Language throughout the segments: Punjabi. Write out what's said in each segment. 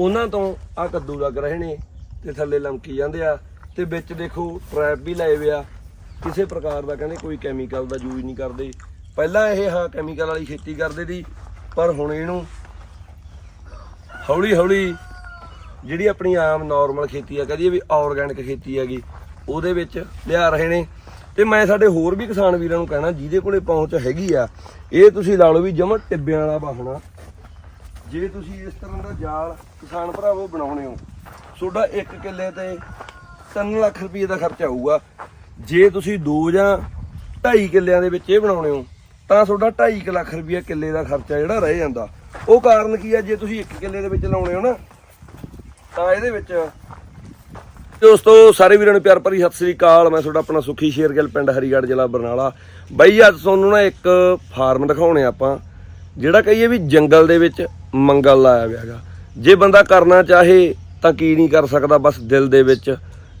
ਉਹਨਾਂ ਤੋਂ ਆ ਕੱਦੂ ਲੱਗ ਰਹੇ ਨੇ ਤੇ ਥੱਲੇ ਲਮਕੀ ਜਾਂਦੇ ਆ ਤੇ ਵਿੱਚ ਦੇਖੋ ਟ੍ਰੈਪ ਵੀ ਲਾਏ ਹੋਏ ਕਿਸੇ ਪ੍ਰਕਾਰ ਦਾ ਕਹਿੰਦੇ ਕੋਈ ਕੈਮੀਕਲ ਦਾ ਯੂਜ਼ ਨਹੀਂ ਕਰਦੇ। ਪਹਿਲਾਂ ਇਹ ਹਾਂ ਕੈਮੀਕਲ ਵਾਲੀ ਖੇਤੀ ਕਰਦੇ ਸੀ, ਪਰ ਹੁਣ ਇਹਨੂੰ ਹੌਲੀ ਹੌਲੀ ਜਿਹੜੀ ਆਪਣੀ ਆਮ ਨਾਰਮਲ ਖੇਤੀ ਆ ਕਹਦੀਏ ਵੀ ਆਰਗੈਨਿਕ ਖੇਤੀ ਹੈਗੀ, ਉਹਦੇ ਵਿੱਚ ਲਿਆ ਰਹੇ ਨੇ। ਤੇ ਮੈਂ ਸਾਡੇ ਹੋਰ ਵੀ ਕਿਸਾਨ ਵੀਰਾਂ ਨੂੰ ਕਹਿਣਾ, ਜਿਹਦੇ ਕੋਲੇ ਪਹੁੰਚ ਹੈਗੀ ਆ, ਇਹ ਤੁਸੀਂ ਲਾ ਲਓ ਵੀ ਜਮਾ ਟਿੱਬਿਆਂ ਵਾਲਾ ਵਾਹਣਾ। ਜੇ ਤੁਸੀਂ ਇਸ ਤਰ੍ਹਾਂ ਦਾ ਜਾਲ ਕਿਸਾਨ ਭਰਾਵੋ ਬਣਾਉਣੇ ਹੋ, ਤੁਹਾਡਾ 1 ਕਿੱਲੇ ਤੇ 3 ਲੱਖ ਰੁਪਏ ਦਾ ਖਰਚਾ ਆਊਗਾ। ਜੇ ਤੁਸੀਂ 2 ਜਾਂ 2.5 ਕਿੱਲਿਆਂ ਦੇ ਵਿੱਚ ਇਹ ਬਣਾਉਣੇ ਹੋ, ਤਾਂ ਤੁਹਾਡਾ 2.5 ਲੱਖ ਰੁਪਏ ਕਿੱਲੇ ਦਾ ਖਰਚਾ ਜਿਹੜਾ ਰਹਿ ਜਾਂਦਾ। ਉਹ ਕਾਰਨ ਕੀ ਆ? ਜੇ ਤੁਸੀਂ 1 ਕਿੱਲੇ ਦੇ ਵਿੱਚ ਲਾਉਣੇ ਹੋ ਨਾ, ਤਾਂ ਇਹਦੇ ਵਿੱਚ ਦੋਸਤੋ, ਸਾਰੇ ਵੀਰਾਂ ਨੂੰ ਪਿਆਰ ਭਰੀ ਸਤਿ ਸ੍ਰੀ ਅਕਾਲ। ਮੈਂ ਤੁਹਾਡਾ ਆਪਣਾ ਸੁਖੀ ਸ਼ੇਰਗਿੱਲ, ਪਿੰਡ ਹਰੀਗੜ੍ਹ, ਜ਼ਿਲ੍ਹਾ ਬਰਨਾਲਾ। ਬਾਈ, ਅੱਜ ਤੁਹਾਨੂੰ ਨਾ ਇੱਕ ਫਾਰਮ ਦਿਖਾਉਣੇ ਆਪਾਂ, ਜਿਹੜਾ ਕਹੀਏ ਵੀ ਜੰਗਲ ਦੇ ਵਿੱਚ ਮੰਗਲ ਲਾਇਆ ਹੋਇਆ ਜੇ ਬੰਦਾ ਕਰਨਾ ਚਾਹੇ ਤਾਂ ਕੀ ਨਹੀਂ ਕਰ ਸਕਦਾ, ਬਸ ਦਿਲ ਦੇ ਵਿੱਚ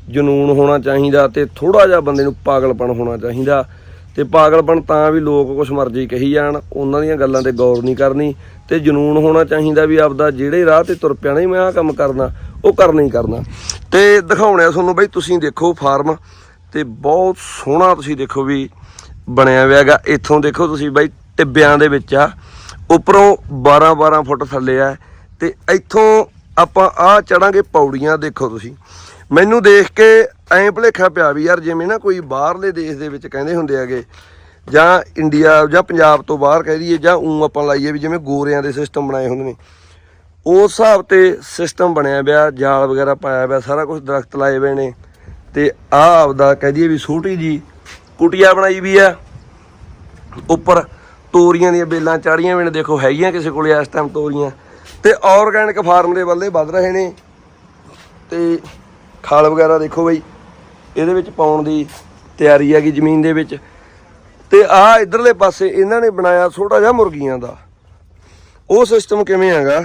ਜਨੂਨ ਹੋਣਾ ਚਾਹੀਦਾ ਤੇ ਥੋੜਾ ਜਿਹਾ ਬੰਦੇ ਨੂੰ ਪਾਗਲਪਣ ਹੋਣਾ ਚਾਹੀਦਾ। ਤੇ ਪਾਗਲਪਣ ਤਾਂ ਵੀ ਲੋਕ ਕੁਛ ਮਰਜ਼ੀ ਕਹੀ ਜਾਣ, ਉਹਨਾਂ ਦੀਆਂ ਗੱਲਾਂ ਤੇ ਗੌਰ ਨਹੀਂ ਕਰਨੀ। ਤੇ ਜਨੂਨ ਹੋਣਾ ਚਾਹੀਦਾ ਵੀ ਆਪਦਾ ਜਿਹੜੇ ਰਾਹ ਤੇ ਤੁਰ ਪਿਆ ਨਹੀਂ ਮੈਂ ਆਹ ਕੰਮ ਕਰਨਾ, ਉਹ ਕਰਨਾ ਹੀ ਕਰਨਾ। ਤੇ ਦਿਖਾਉਣਿਆ ਤੁਹਾਨੂੰ ਬਈ, ਤੁਸੀਂ ਦੇਖੋ ਫਾਰਮ, ਤੇ ਬਹੁਤ ਸੋਹਣਾ ਤੁਸੀਂ ਦੇਖੋ ਵੀ ਬਣਿਆ ਹੋਇਆ ਹੈਗਾ। ਇੱਥੋਂ ਦੇਖੋ ਤੁਸੀਂ ਬਈ, ਟਿੱਬਿਆਂ ਦੇ ਵਿੱਚ ਆ। ਉੱਪਰੋਂ 12 12 ਫੁੱਟ ਥੱਲੇ ਆ ਤੇ ਇੱਥੋਂ ਆਪਾਂ ਆ ਚੜਾਂਗੇ ਪੌੜੀਆਂ, ਦੇਖੋ ਤੁਸੀਂ। ਮੈਨੂੰ ਦੇਖ ਕੇ ਐਂ ਭੁਲੇਖਾ ਪਿਆ ਵੀ ਯਾਰ, ਜਿਵੇਂ ਨਾ ਕੋਈ ਬਾਹਰਲੇ ਦੇਸ਼ ਦੇ ਵਿੱਚ ਕਹਿੰਦੇ ਹੁੰਦੇ ਹੈਗੇ, ਜਾਂ ਇੰਡੀਆ ਜਾਂ ਪੰਜਾਬ ਤੋਂ ਬਾਹਰ ਕਹਿ ਦਈਏ, ਜਾਂ ਉਂ ਆਪਾਂ ਲਾਈਏ ਵੀ ਜਿਵੇਂ ਗੋਰਿਆਂ ਦੇ ਸਿਸਟਮ ਬਣਾਏ ਹੁੰਦੇ ਨੇ। ਉਸ ਹਿਸਾਬ ਤੇ ਸਿਸਟਮ ਬਣਿਆ ਪਿਆ, ਜਾਲ ਵਗੈਰਾ ਪਾਇਆ ਪਿਆ, ਸਾਰਾ ਕੁਝ ਦਰਖਤ ਲਾਏ ਹੋਏ ਨੇ। ਤੇ ਆ ਆਪਦਾ ਕਹਿ ਦਈਏ ਵੀ ਛੋਟੀ ਜੀ ਕੁਟੀਆ ਬਣਾਈ ਵੀ ਆ। ਉੱਪਰ ਤੋਰੀਆਂ ਦੀਆਂ ਬੇਲਾਂ ਚਾੜੀਆਂ ਵੀ ਨੇ, ਦੇਖੋ ਹੈਗੀਆਂ ਕਿਸੇ ਕੋਲੇ ਇਸ ਟਾਈਮ ਤੋਰੀਆਂ। ਤੇ ਆਰਗੈਨਿਕ ਫਾਰਮ ਦੇ ਵੱਲੇ ਵੱਧ ਰਹੇ ਨੇ। ਤੇ ਖਾਲ ਵਗੈਰਾ ਦੇਖੋ ਬਈ, ਇਹਦੇ ਵਿੱਚ ਪਾਉਣ ਦੀ ਤਿਆਰੀ ਹੈਗੀ ਜ਼ਮੀਨ ਦੇ ਵਿੱਚ। ਤੇ ਆ ਇਧਰਲੇ ਪਾਸੇ ਇਹਨਾਂ ਨੇ ਬਣਾਇਆ ਛੋਟਾ ਜਿਹਾ ਮੁਰਗੀਆਂ ਦਾ। ਉਹ ਸਿਸਟਮ ਕਿਵੇਂ ਹੈਗਾ?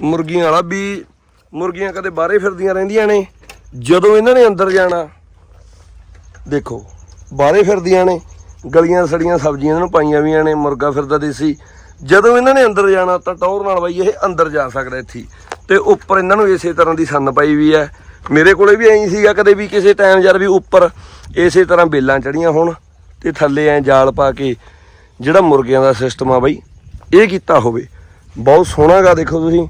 ਮੁਰਗੀਆਂ ਵਾਲਾ ਵੀ ਮੁਰਗੀਆਂ ਕਦੇ ਬਾਹਰੇ ਫਿਰਦੀਆਂ ਰਹਿੰਦੀਆਂ ਨੇ, ਜਦੋਂ ਇਹਨਾਂ ਨੇ ਅੰਦਰ ਜਾਣਾ, ਦੇਖੋ, ਬਾਹਰੇ ਫਿਰਦੀਆਂ ਨੇ। ਗਲੀਆਂ ਸੜੀਆਂ ਸਬਜ਼ੀਆਂ ਇਹਨਾਂ ਨੂੰ ਪਾਈਆਂ ਵੀਆਂ ਨੇ, ਮੁਰਗਾ ਫਿਰਦਾ ਦੇਸੀ। ਜਦੋਂ ਇਹਨਾਂ ਨੇ ਅੰਦਰ ਜਾਣਾ ਤਾਂ ਟੌਰ ਨਾਲ ਬਾਈ ਇਹ ਅੰਦਰ ਜਾ ਸਕਦਾ ਇੱਥੇ। ਤੇ ਉੱਪਰ ਇਹਨਾਂ ਨੂੰ ਇਸੇ ਤਰ੍ਹਾਂ ਦੀ ਸੰਨ ਪਾਈ ਵੀ ਹੈ। ਮੇਰੇ ਕੋਲੇ ਵੀ ਐਂ ਸੀਗਾ ਕਦੇ ਵੀ ਕਿਸੇ ਟਾਈਮ ਯਾਰ ਵੀ ਉੱਪਰ ਇਸੇ ਤਰ੍ਹਾਂ ਬੇਲਾਂ ਚੜੀਆਂ ਹੋਣ ਤੇ ਥੱਲੇ ਐ ਜਾਲ ਪਾ ਕੇ ਜਿਹੜਾ ਮੁਰਗਿਆਂ ਦਾ ਸਿਸਟਮ ਆ ਬਾਈ, ਇਹ ਕੀਤਾ ਹੋਵੇ। ਬਹੁਤ ਸੋਹਣਾ ਗਾ ਦੇਖੋ ਤੁਸੀਂ।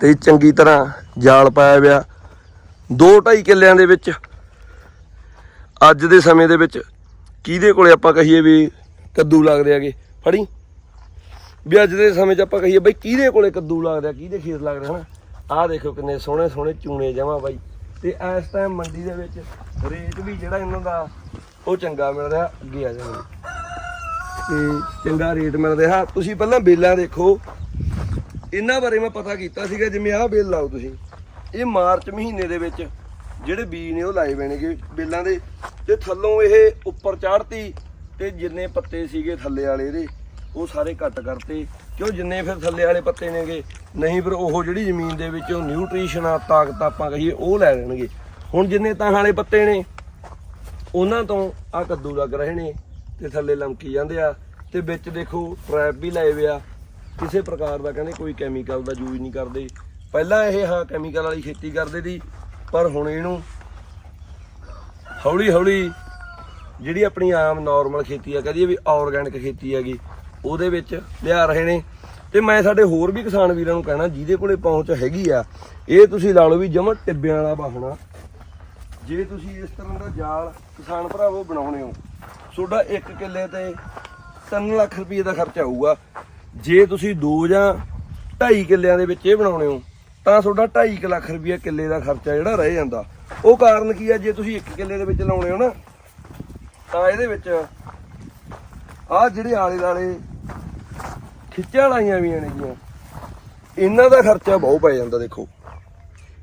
ਤੇ ਚੰਗੀ ਤਰ੍ਹਾਂ ਜਾਲ ਪਾਇਆ ਹੋਇਆ। 2.5 ਕਿੱਲਿਆਂ ਦੇ ਵਿੱਚ, ਅੱਜ ਦੇ ਸਮੇਂ ਦੇ ਵਿੱਚ ਕਿਹਦੇ ਕੋਲੇ ਆਪਾਂ ਕਹੀਏ ਵੀ ਕੱਦੂ ਲੱਗਦੇ ਹੈਗੇ? ਫੜੀ। ਵੀ ਅੱਜ ਦੇ ਸਮੇਂ 'ਚ ਆਪਾਂ ਕਹੀਏ ਬਈ ਕਿਹਦੇ ਕੋਲੇ ਕੱਦੂ ਲੱਗਦਾ ਕਿਹਦੇ ਖੇਤ ਲੱਗਦਾ ਹਨਾ? ਆਹ ਦੇਖੋ ਕਿੰਨੇ ਸੋਹਣੇ ਸੋਹਣੇ ਚੂਣੇ ਜਮਾ ਬਾਈ। ਤੇ ਇਸ ਟਾਈਮ ਮੰਡੀ ਦੇ ਵਿੱਚ ਰੇਟ ਵੀ ਜਿਹੜਾ ਇਹਨਾਂ ਦਾ, ਉਹ ਚੰਗਾ ਮਿਲ ਰਿਹਾ, ਅੱਗੇ ਆ ਜਾਣਗੇ ਤੇ ਚੰਗਾ ਰੇਟ ਮਿਲ ਰਿਹਾ। ਤੁਸੀਂ ਪਹਿਲਾਂ ਬੇਲਾਂ ਦੇਖੋ। ਇਹਨਾਂ ਬਾਰੇ ਮੈਂ ਪਤਾ ਕੀਤਾ ਸੀਗਾ, ਜਿਵੇਂ ਆਹ ਬੇਲ ਲਾਓ ਤੁਸੀਂ। ਇਹ ਮਾਰਚ ਮਹੀਨੇ ਦੇ ਵਿੱਚ ਜਿਹੜੇ ਬੀਜ ਨੇ ਉਹ ਲਾਏ ਹੋਏ ਬੇਲਾਂ ਦੇ, ਤੇ ਥੱਲੋਂ ਇਹ ਉੱਪਰ ਚੜ੍ਹਤੀ ਤੇ ਜਿੰਨੇ ਪੱਤੇ ਸੀਗੇ ਥੱਲੇ ਵਾਲੇ ਇਹਦੇ, ਉਹ ਸਾਰੇ ਕੱਟ ਕਰਤੇ। ਕਿਉਂ ਜਿੰਨੇ ਫਿਰ ਥੱਲੇ ਵਾਲੇ ਪੱਤੇ ਨੇਗੇ? ਨਹੀਂ ਫਿਰ ਉਹ ਜਿਹੜੀ ਜ਼ਮੀਨ ਦੇ ਵਿੱਚ ਉਹ ਨਿਊਟ੍ਰੀਸ਼ਨ ਆ, ਤਾਕਤ ਆਪਾਂ ਕਹੀਏ, ਉਹ ਲੈ ਲੈਣਗੇ। ਹੁਣ ਜਿੰਨੇ ਤਾਂ ਵਾਲੇ ਪੱਤੇ ਨੇ, ਉਹਨਾਂ ਤੋਂ ਆ ਕੱਦੂ ਲੱਗ ਰਹੇ ਨੇ, ਤੇ ਥੱਲੇ ਲਮਕੀ ਜਾਂਦੇ ਆ, ਤੇ ਵਿੱਚ ਦੇਖੋ ਟ੍ਰੈਪ ਵੀ ਲਾਏ ਹੋਏ ਆ। ਕਿਸੇ ਪ੍ਰਕਾਰ ਦਾ ਕਹਿੰਦੇ ਕੋਈ ਕੈਮੀਕਲ ਦਾ ਯੂਜ਼ ਨਹੀਂ ਕਰਦੇ। ਪਹਿਲਾਂ ਇਹ ਹਾਂ ਕੈਮੀਕਲ ਵਾਲੀ ਖੇਤੀ ਕਰਦੇ ਸੀ ਪਰ ਹੁਣ ਇਹਨੂੰ ਹੌਲੀ ਹੌਲੀ ਜਿਹੜੀ ਆਪਣੀ ਆਮ ਨਾਰਮਲ ਖੇਤੀ ਆ, ਕਹਦੀਏ ਵੀ ਆਰਗੈਨਿਕ ਖੇਤੀ ਹੈਗੀ, ਉਹਦੇ ਵਿੱਚ ਲਿਆ ਰਹੇ ਨੇ। ਤੇ ਮੈਂ ਸਾਡੇ ਹੋਰ ਵੀ ਕਿਸਾਨ ਵੀਰਾਂ ਨੂੰ ਕਹਿਣਾ, ਜਿਹਦੇ ਕੋਲੇ ਪਹੁੰਚ ਹੈਗੀ ਆ, ਇਹ ਤੁਸੀਂ ਲਾ ਲਓ ਵੀ ਜਮਾ ਟਿੱਬਿਆਂ ਵਾਲਾ ਬਾਹਣਾ ਜੇ ਤੁਸੀਂ ਇਸ ਤਰ੍ਹਾਂ ਦਾ ਜਾਲ ਕਿਸਾਨ ਭਰਾਵੋ ਬਣਾਉਣੇ ਹੋ, ਤੁਹਾਡਾ 1 ਕਿੱਲੇ ਤੇ 3 ਲੱਖ ਰੁਪਏ ਦਾ ਖਰਚਾ ਆਊਗਾ। ਜੇ ਤੁਸੀਂ 2 ਜਾਂ 2.5 ਕਿੱਲਿਆਂ ਦੇ ਵਿੱਚ ਇਹ ਬਣਾਉਣੇ ਹੋ ਤਾਂ ਤੁਹਾਡਾ 2.5 ਲੱਖ ਰੁਪਏ ਕਿੱਲੇ ਦਾ ਖਰਚਾ ਜਿਹੜਾ ਰਹਿ ਜਾਂਦਾ। ਉਹ ਕਾਰਨ ਕੀ ਆ? ਜੇ ਤੁਸੀਂ ਇੱਕ ਕਿੱਲੇ ਦੇ ਵਿੱਚ ਲਾਉਣੇ ਹੋ ਨਾ, ਤਾਂ ਇਹਦੇ ਵਿੱਚ ਆਹ ਜਿਹੜੇ ਆਲੇ ਦਾਲੇ ਖਿੱਚਾਂ ਲਾਈਆਂ ਵੀਆਂ ਨੇਗੀਆਂ ਇਹਨਾਂ ਦਾ ਖਰਚਾ ਬਹੁਤ ਪੈ ਜਾਂਦਾ ਦੇਖੋ।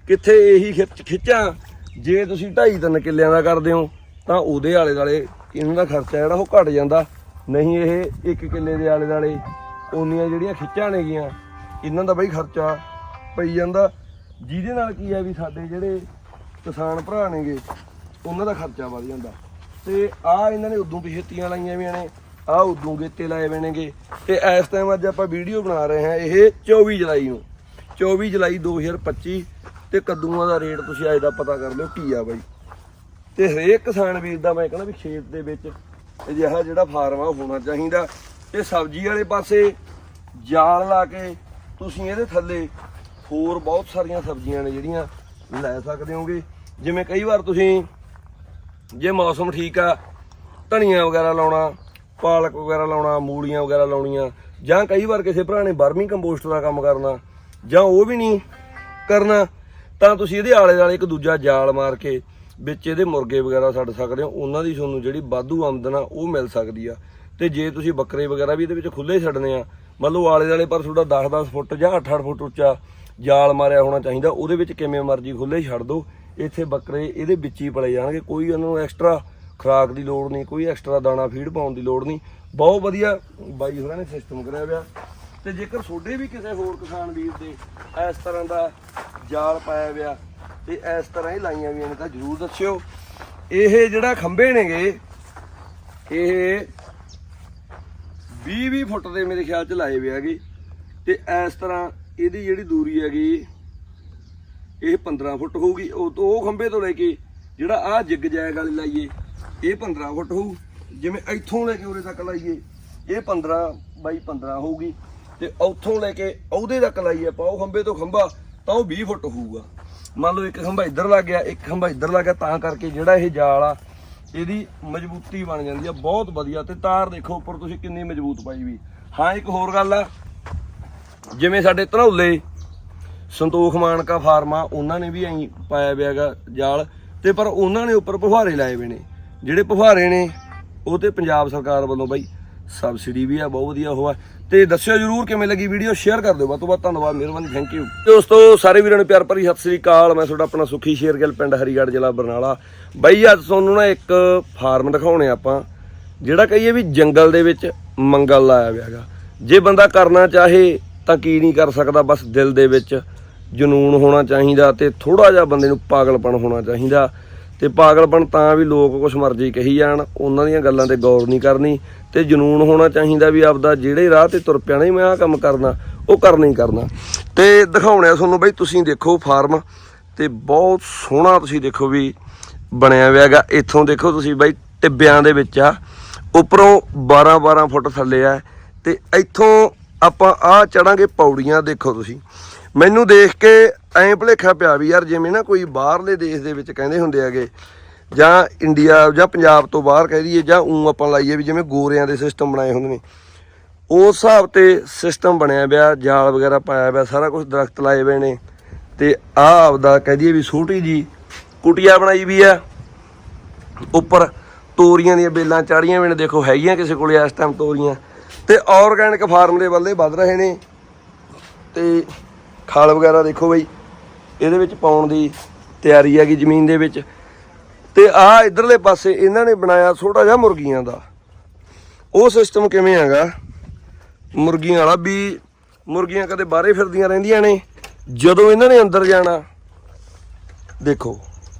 ਕਿੱਥੇ ਇਹੀ ਖਿੱਚ, ਖਿੱਚਾਂ, ਜੇ ਤੁਸੀਂ 2.5 3 ਕਿੱਲਿਆਂ ਦਾ ਕਰਦੇ ਹੋ, ਤਾਂ ਉਹਦੇ ਆਲੇ ਦਾਲੇ ਇਹਨਾਂ ਦਾ ਖਰਚਾ ਜਿਹੜਾ ਉਹ ਘਟ ਜਾਂਦਾ। ਨਹੀਂ ਇਹ 1 ਕਿੱਲੇ ਦੇ ਆਲੇ ਦਾਲੇ ਉਨੀਆਂ ਜਿਹੜੀਆਂ ਖਿੱਚਾਂ ਨੇਗੀਆਂ, ਇਹਨਾਂ ਦਾ ਬਈ ਖਰਚਾ ਪਈ ਜਾਂਦਾ। ਜਿਹਦੇ ਨਾਲ ਕੀ ਹੈ ਵੀ ਸਾਡੇ ਜਿਹੜੇ ਕਿਸਾਨ ਭਰਾ ਨੇਗੇ, ਉਹਨਾਂ ਦਾ ਖਰਚਾ ਵਧ ਜਾਂਦਾ। ਤੇ ਆ ਇਹਨਾਂ ਨੇ ਉਦੋਂ ਪਿਛੇਤੀਆਂ ਲਾਈਆਂ ਵੀਆਂ ਨੇ ਆ ਉਦੋਂ ਗੇਤੇ ਲਾਏ ਹੋਏ ਨੇਗੇ। ਤੇ ਇਸ ਟਾਈਮ ਅੱਜ ਆਪਾਂ ਵੀਡੀਓ ਬਣਾ ਰਹੇ ਹਾਂ ਇਹ 24 ਜੁਲਾਈ ਨੂੰ। 24 ਜੁਲਾਈ 2025 ਤੇ ਕੱਦੂਆਂ ਦਾ ਰੇਟ ਤੁਸੀਂ ਅੱਜ ਦਾ ਪਤਾ ਕਰ ਲਿਓ ਕੀ ਆ ਬਾਈ। ਤੇ ਹਰੇਕ ਕਿਸਾਨ ਵੀਰ ਦਾ ਮੈਂ ਕਹਿੰਦਾ ਵੀ ਖੇਤ ਦੇ ਵਿੱਚ ਅਜਿਹਾ ਜਿਹੜਾ ਫਾਰਮ ਆ, ਉਹ ਹੋਣਾ ਚਾਹੀਦਾ। ਤੇ ਸਬਜ਼ੀ ਵਾਲੇ ਪਾਸੇ ਜਾਲ ਲਾ ਕੇ ਤੁਸੀਂ ਇਹਦੇ ਥੱਲੇ ਹੋਰ ਬਹੁਤ ਸਾਰੀਆਂ ਸਬਜ਼ੀਆਂ ਨੇ ਜਿਹੜੀਆਂ ਲੈ ਸਕਦੇ ਹੋਗੇ। ਜਿਵੇਂ ਕਈ ਵਾਰ ਤੁਸੀਂ ਜੇ ਮੌਸਮ ਠੀਕ ਆ, ਧਨੀਆ ਵਗੈਰਾ ਲਾਉਣਾ, ਪਾਲਕ ਵਗੈਰਾ ਲਾਉਣਾ, ਮੂਲੀਆਂ ਵਗੈਰਾ ਲਾਉਣੀਆਂ, ਜਾਂ ਕਈ ਵਾਰ ਕਿਸੇ ਭਰਾ ਨੇ ਬਰਮੀ ਕੰਪੋਸਟ ਦਾ ਕੰਮ ਕਰਨਾ, ਜਾਂ ਉਹ ਵੀ ਨਹੀਂ ਕਰਨਾ, ਤਾਂ ਤੁਸੀਂ ਇਹਦੇ ਆਲੇ ਦੁਆਲੇ ਇੱਕ ਦੂਜਾ ਜਾਲ ਮਾਰ ਕੇ ਵਿੱਚ ਇਹਦੇ ਮੁਰਗੇ ਵਗੈਰਾ ਛੱਡ ਸਕਦੇ ਹੋ। ਉਹਨਾਂ ਦੀ ਤੁਹਾਨੂੰ ਜਿਹੜੀ ਵਾਧੂ ਆਮਦਨ ਆ, ਉਹ ਮਿਲ ਸਕਦੀ ਆ। ਤੇ ਜੇ ਤੁਸੀਂ ਬੱਕਰੇ ਵਗੈਰਾ ਵੀ ਇਹਦੇ ਵਿੱਚ ਖੁੱਲੇ ਛੱਡਨੇ ਆ ਮੰਨ ਲਓ ਆਲੇ ਦੁਆਲੇ ਪਰ ਤੁਹਾਡਾ 10-10 ਫੁੱਟ ਜਾਂ 8-8 ਫੁੱਟ ਉੱਚਾ ਜਾਲ ਮਾਰਿਆ ਹੋਣਾ ਚਾਹੀਦਾ, ਉਹਦੇ ਵਿੱਚ ਕਿਵੇਂ ਮਰਜ਼ੀ ਖੁੱਲੇ ਛੱਡ ਦਿਓ ਇੱਥੇ ਬੱਕਰੇ ਇਹਦੇ ਵਿੱਚ ਹੀ ਪਲੇ ਜਾਣਗੇ, ਕੋਈ ਉਹਨਾਂ ਨੂੰ ਐਕਸਟਰਾ ਖੁਰਾਕ ਦੀ ਲੋੜ ਨਹੀਂ, ਕੋਈ ਐਕਸਟਰਾ ਦਾਣਾ ਫੀਡ ਪਾਉਣ ਦੀ ਲੋੜ ਨਹੀਂ। ਬਹੁਤ ਵਧੀਆ ਬਾਈ ਹੋਰਾਂ ਨੇ ਸਿਸਟਮ ਕਰਿਆ ਹੋਇਆ। ਤੇ ਜੇਕਰ ਤੁਹਾਡੇ ਵੀ ਕਿਸੇ ਹੋਰ ਕਿਸਾਨ ਵੀਰ ਦੇ ਇਸ ਤਰ੍ਹਾਂ ਦਾ ਜਾਲ ਪਾਇਆ ਹੋਇਆ ਤੇ ਇਸ ਤਰ੍ਹਾਂ ਹੀ ਲਾਈਆਂ ਵੀਆਂ ਨੇ ਤਾਂ ਜਰੂਰ ਦੱਸਿਓ। ਇਹ ਜਿਹੜਾ ਖੰਭੇ ਨੇਗੇ, ਇਹ 20 20 ਫੁੱਟ ਦੇ ਮੇਰੇ ਖਿਆਲ ਚ ਲਾਏ ਹੋਏ ਹੈਗੇ। ਤੇ ਇਸ ਤਰ੍ਹਾਂ ਇਹਦੀ ਜਿਹੜੀ ਦੂਰੀ ਹੈਗੀ, ਇਹ 15 ਫੁੱਟ ਹੋਊਗੀ। ਉਹ ਤੋਂ ਉਹ ਖੰਬੇ ਤੋਂ ਲੈ ਕੇ ਜਿਹੜਾ ਆ ਜਿੱਗ ਜੈਗ ਵਾਲੀ ਲਾਈਏ, ਇਹ 15 ਫੁੱਟ ਹੋਊ। ਜਿਵੇਂ ਇੱਥੋਂ ਲੈ ਕੇ ਉਰੇ ਤੱਕ ਲਾਈਏ, ਇਹ 15 ਬਾਈ 15 ਹੋਊਗੀ। ਤੇ ਉੱਥੋਂ ਲੈ ਕੇ ਉਹਦੇ ਤੱਕ ਲਾਈਏ ਆਪਾਂ, ਉਹ ਖੰਬੇ ਤੋਂ ਖੰਭਾ, ਤਾਂ ਉਹ 20 ਫੁੱਟ ਹੋਊਗਾ। ਮੰਨ ਲਓ ਇੱਕ ਖੰਭਾ ਇੱਧਰ ਲੱਗ ਗਿਆ, ਇੱਕ ਖੰਭਾ ਇੱਧਰ ਲੱਗ ਗਿਆ, ਤਾਂ ਕਰਕੇ ਜਿਹੜਾ ਇਹ ਜਾਲ ਆ, ਇਹਦੀ ਮਜ਼ਬੂਤੀ ਬਣ ਜਾਂਦੀ ਆ। ਬਹੁਤ ਵਧੀਆ। ਤੇ ਤਾਰ ਦੇਖੋ, ਉੱਪਰ ਤੁਸੀਂ ਕਿੰਨੀ ਮਜ਼ਬੂਤ ਪਾਈ ਵੀ। ਹਾਂ, ਇੱਕ ਹੋਰ ਗੱਲ ਆ ਜਿਵੇਂ ਸਾਡੇ ਧਨੌਲੇ ਸੰਤੋਖ ਮਾਨਕਾ ਫਾਰਮਾ, ਉਹਨਾਂ ਨੇ ਵੀ ਐਂ ਪਾਇਆ ਹੋਇਆ ਹੈਗਾ ਜਾਲ, ਤੇ ਪਰ ਉਹਨਾਂ ਨੇ ਉੱਪਰ ਫੁਹਾਰੇ ਲਾਏ ਹੋਏ ਨੇ। ਜਿਹੜੇ ਫੁਹਾਰੇ ਨੇ, ਉਹ ਤੇ ਪੰਜਾਬ ਸਰਕਾਰ ਵੱਲੋਂ ਬਾਈ ਸਬਸਿਡੀ ਵੀ ਆ, ਬਹੁਤ ਵਧੀਆ ਹੋਆ ਤੇ ਦੱਸਿਓ ਜਰੂਰ ਕਿਵੇਂ ਲੱਗੀ ਵੀਡੀਓ, ਸ਼ੇਅਰ ਕਰ ਦਿਓ। ਵੱਧ ਤੋਂ ਵੱਧ ਧੰਨਵਾਦ, ਮਿਹਰਬਾਨੀ ਥੈਂਕ ਯੂ ਦੋਸਤੋ, ਸਾਰੇ ਵੀਰਾਂ ਨੂੰ ਪਿਆਰ ਭਰੀ ਸਤਿ ਸ੍ਰੀ ਅਕਾਲ। ਮੈਂ ਤੁਹਾਡਾ ਆਪਣਾ ਸੁਖੀ ਸ਼ੇਰਗਿੱਲ ਪਿੰਡ ਹਰੀਗੜ੍ਹ, ਜ਼ਿਲ੍ਹਾ ਬਰਨਾਲਾ। ਬਾਈ, ਅੱਜ ਤੁਹਾਨੂੰ ਨਾ ਇੱਕ ਫਾਰਮ ਦਿਖਾਉਣੇ ਆਪਾਂ, ਜਿਹੜਾ ਕਹੀਏ ਵੀ ਜੰਗਲ ਦੇ ਵਿੱਚ ਮੰਗਲ ਲਾਇਆ ਹੋਇਆ ਹੈਗਾ। ਜੇ ਬੰਦਾ ਕਰਨਾ ਚਾਹੇ ਤਾਂ ਕੀ ਨਹੀਂ ਕਰ ਸਕਦਾ, ਬਸ ਦਿਲ ਦੇ ਵਿੱਚ ਜਨੂਨ ਹੋਣਾ ਚਾਹੀਦਾ ਤੇ ਥੋੜਾ ਜਿਹਾ ਬੰਦੇ ਨੂੰ ਪਾਗਲਪਣ ਹੋਣਾ ਚਾਹੀਦਾ। ਤੇ ਪਾਗਲਪਣ ਤਾਂ ਵੀ ਲੋਕ ਕੁਛ ਮਰਜ਼ੀ ਕਹੀ ਜਾਣ, ਉਹਨਾਂ ਦੀਆਂ ਗੱਲਾਂ ਤੇ ਗੌਰ ਨਹੀਂ ਕਰਨੀ। ਤੇ ਜਨੂਨ ਹੋਣਾ ਚਾਹੀਦਾ ਵੀ ਆਪਦਾ ਜਿਹੜੇ ਰਾਹ ਤੇ ਤੁਰ ਪਿਆ ਨਹੀਂ ਮੈਂ ਆਹ ਕੰਮ ਕਰਨਾ, ਉਹ ਕਰਨਾ ਹੀ ਕਰਨਾ। ਤੇ ਦਿਖਾਉਣਿਆ ਤੁਹਾਨੂੰ ਬਈ, ਤੁਸੀਂ ਦੇਖੋ ਫਾਰਮ, ਤੇ ਬਹੁਤ ਸੋਹਣਾ ਤੁਸੀਂ ਦੇਖੋ ਵੀ ਬਣਿਆ ਹੋਇਆ ਹੈਗਾ। ਇੱਥੋਂ ਦੇਖੋ ਤੁਸੀਂ ਬਾਈ, ਟਿੱਬਿਆਂ ਦੇ ਵਿੱਚ ਆ। ਉੱਪਰੋਂ 12 12 ਫੁੱਟ ਥੱਲੇ ਆ। ਤੇ ਇੱਥੋਂ ਆਪਾਂ ਆ ਚੜਾਂਗੇ ਪੌੜੀਆਂ ਦੇਖੋ ਤੁਸੀਂ। ਮੈਨੂੰ ਦੇਖ ਕੇ ਐਂ ਭੁਲੇਖਾ ਪਿਆ ਵੀ ਯਾਰ ਜਿਵੇਂ ਨਾ ਕੋਈ ਬਾਹਰਲੇ ਦੇਸ਼ ਦੇ ਵਿੱਚ ਕਹਿੰਦੇ ਹੁੰਦੇ ਹੈਗੇ, ਜਾਂ ਇੰਡੀਆ ਜਾਂ ਪੰਜਾਬ ਤੋਂ ਬਾਹਰ ਕਹਿ ਦਈਏ, ਜਾਂ ਉਂ ਆਪਾਂ ਲਾਈਏ ਵੀ ਜਿਵੇਂ ਗੋਰਿਆਂ ਦੇ ਸਿਸਟਮ ਬਣਾਏ ਹੁੰਦੇ ਨੇ। ਉਸ ਹਿਸਾਬ ਤੇ ਸਿਸਟਮ ਬਣਿਆ ਪਿਆ, ਜਾਲ ਵਗੈਰਾ ਪਾਇਆ ਪਿਆ, ਸਾਰਾ ਕੁਝ ਦਰਖਤ ਲਾਏ ਹੋਏ ਨੇ। ਤੇ ਆ ਆਪਦਾ ਕਹਿ ਦਈਏ ਵੀ ਛੋਟੀ ਜੀ ਕੁਟਿਆ ਬਣਾਈ ਵੀ ਆ। ਉੱਪਰ ਤੋਰੀਆਂ ਦੀਆਂ ਬੇਲਾਂ ਚਾੜੀਆਂ ਵੀ ਨੇ, ਦੇਖੋ ਹੈਗੀਆਂ ਕਿਸੇ ਕੋਲੇ ਇਸ ਟਾਈਮ ਤੋਰੀਆਂ। ਤੇ ਆਰਗੈਨਿਕ ਫਾਰਮ ਦੇ ਵੱਲੇ ਵੱਧ ਰਹੇ ਨੇ। ਤੇ ਖਾਲ ਵਗੈਰਾ ਦੇਖੋ ਬਈ, ਇਹਦੇ ਵਿੱਚ ਪਾਉਣ ਦੀ ਤਿਆਰੀ ਹੈਗੀ ਜ਼ਮੀਨ ਦੇ ਵਿੱਚ। ਤੇ ਆ ਇਧਰਲੇ ਪਾਸੇ ਇਹਨਾਂ ਨੇ ਬਣਾਇਆ ਛੋਟਾ ਜਿਹਾ ਮੁਰਗੀਆਂ ਦਾ। ਉਹ ਸਿਸਟਮ ਕਿਵੇਂ ਹੈਗਾ? ਮੁਰਗੀਆਂ ਵਾਲਾ ਵੀ ਮੁਰਗੀਆਂ ਕਦੇ ਬਾਹਰੇ ਫਿਰਦੀਆਂ ਰਹਿੰਦੀਆਂ ਨੇ, ਜਦੋਂ ਇਹਨਾਂ ਨੇ ਅੰਦਰ ਜਾਣਾ, ਦੇਖੋ,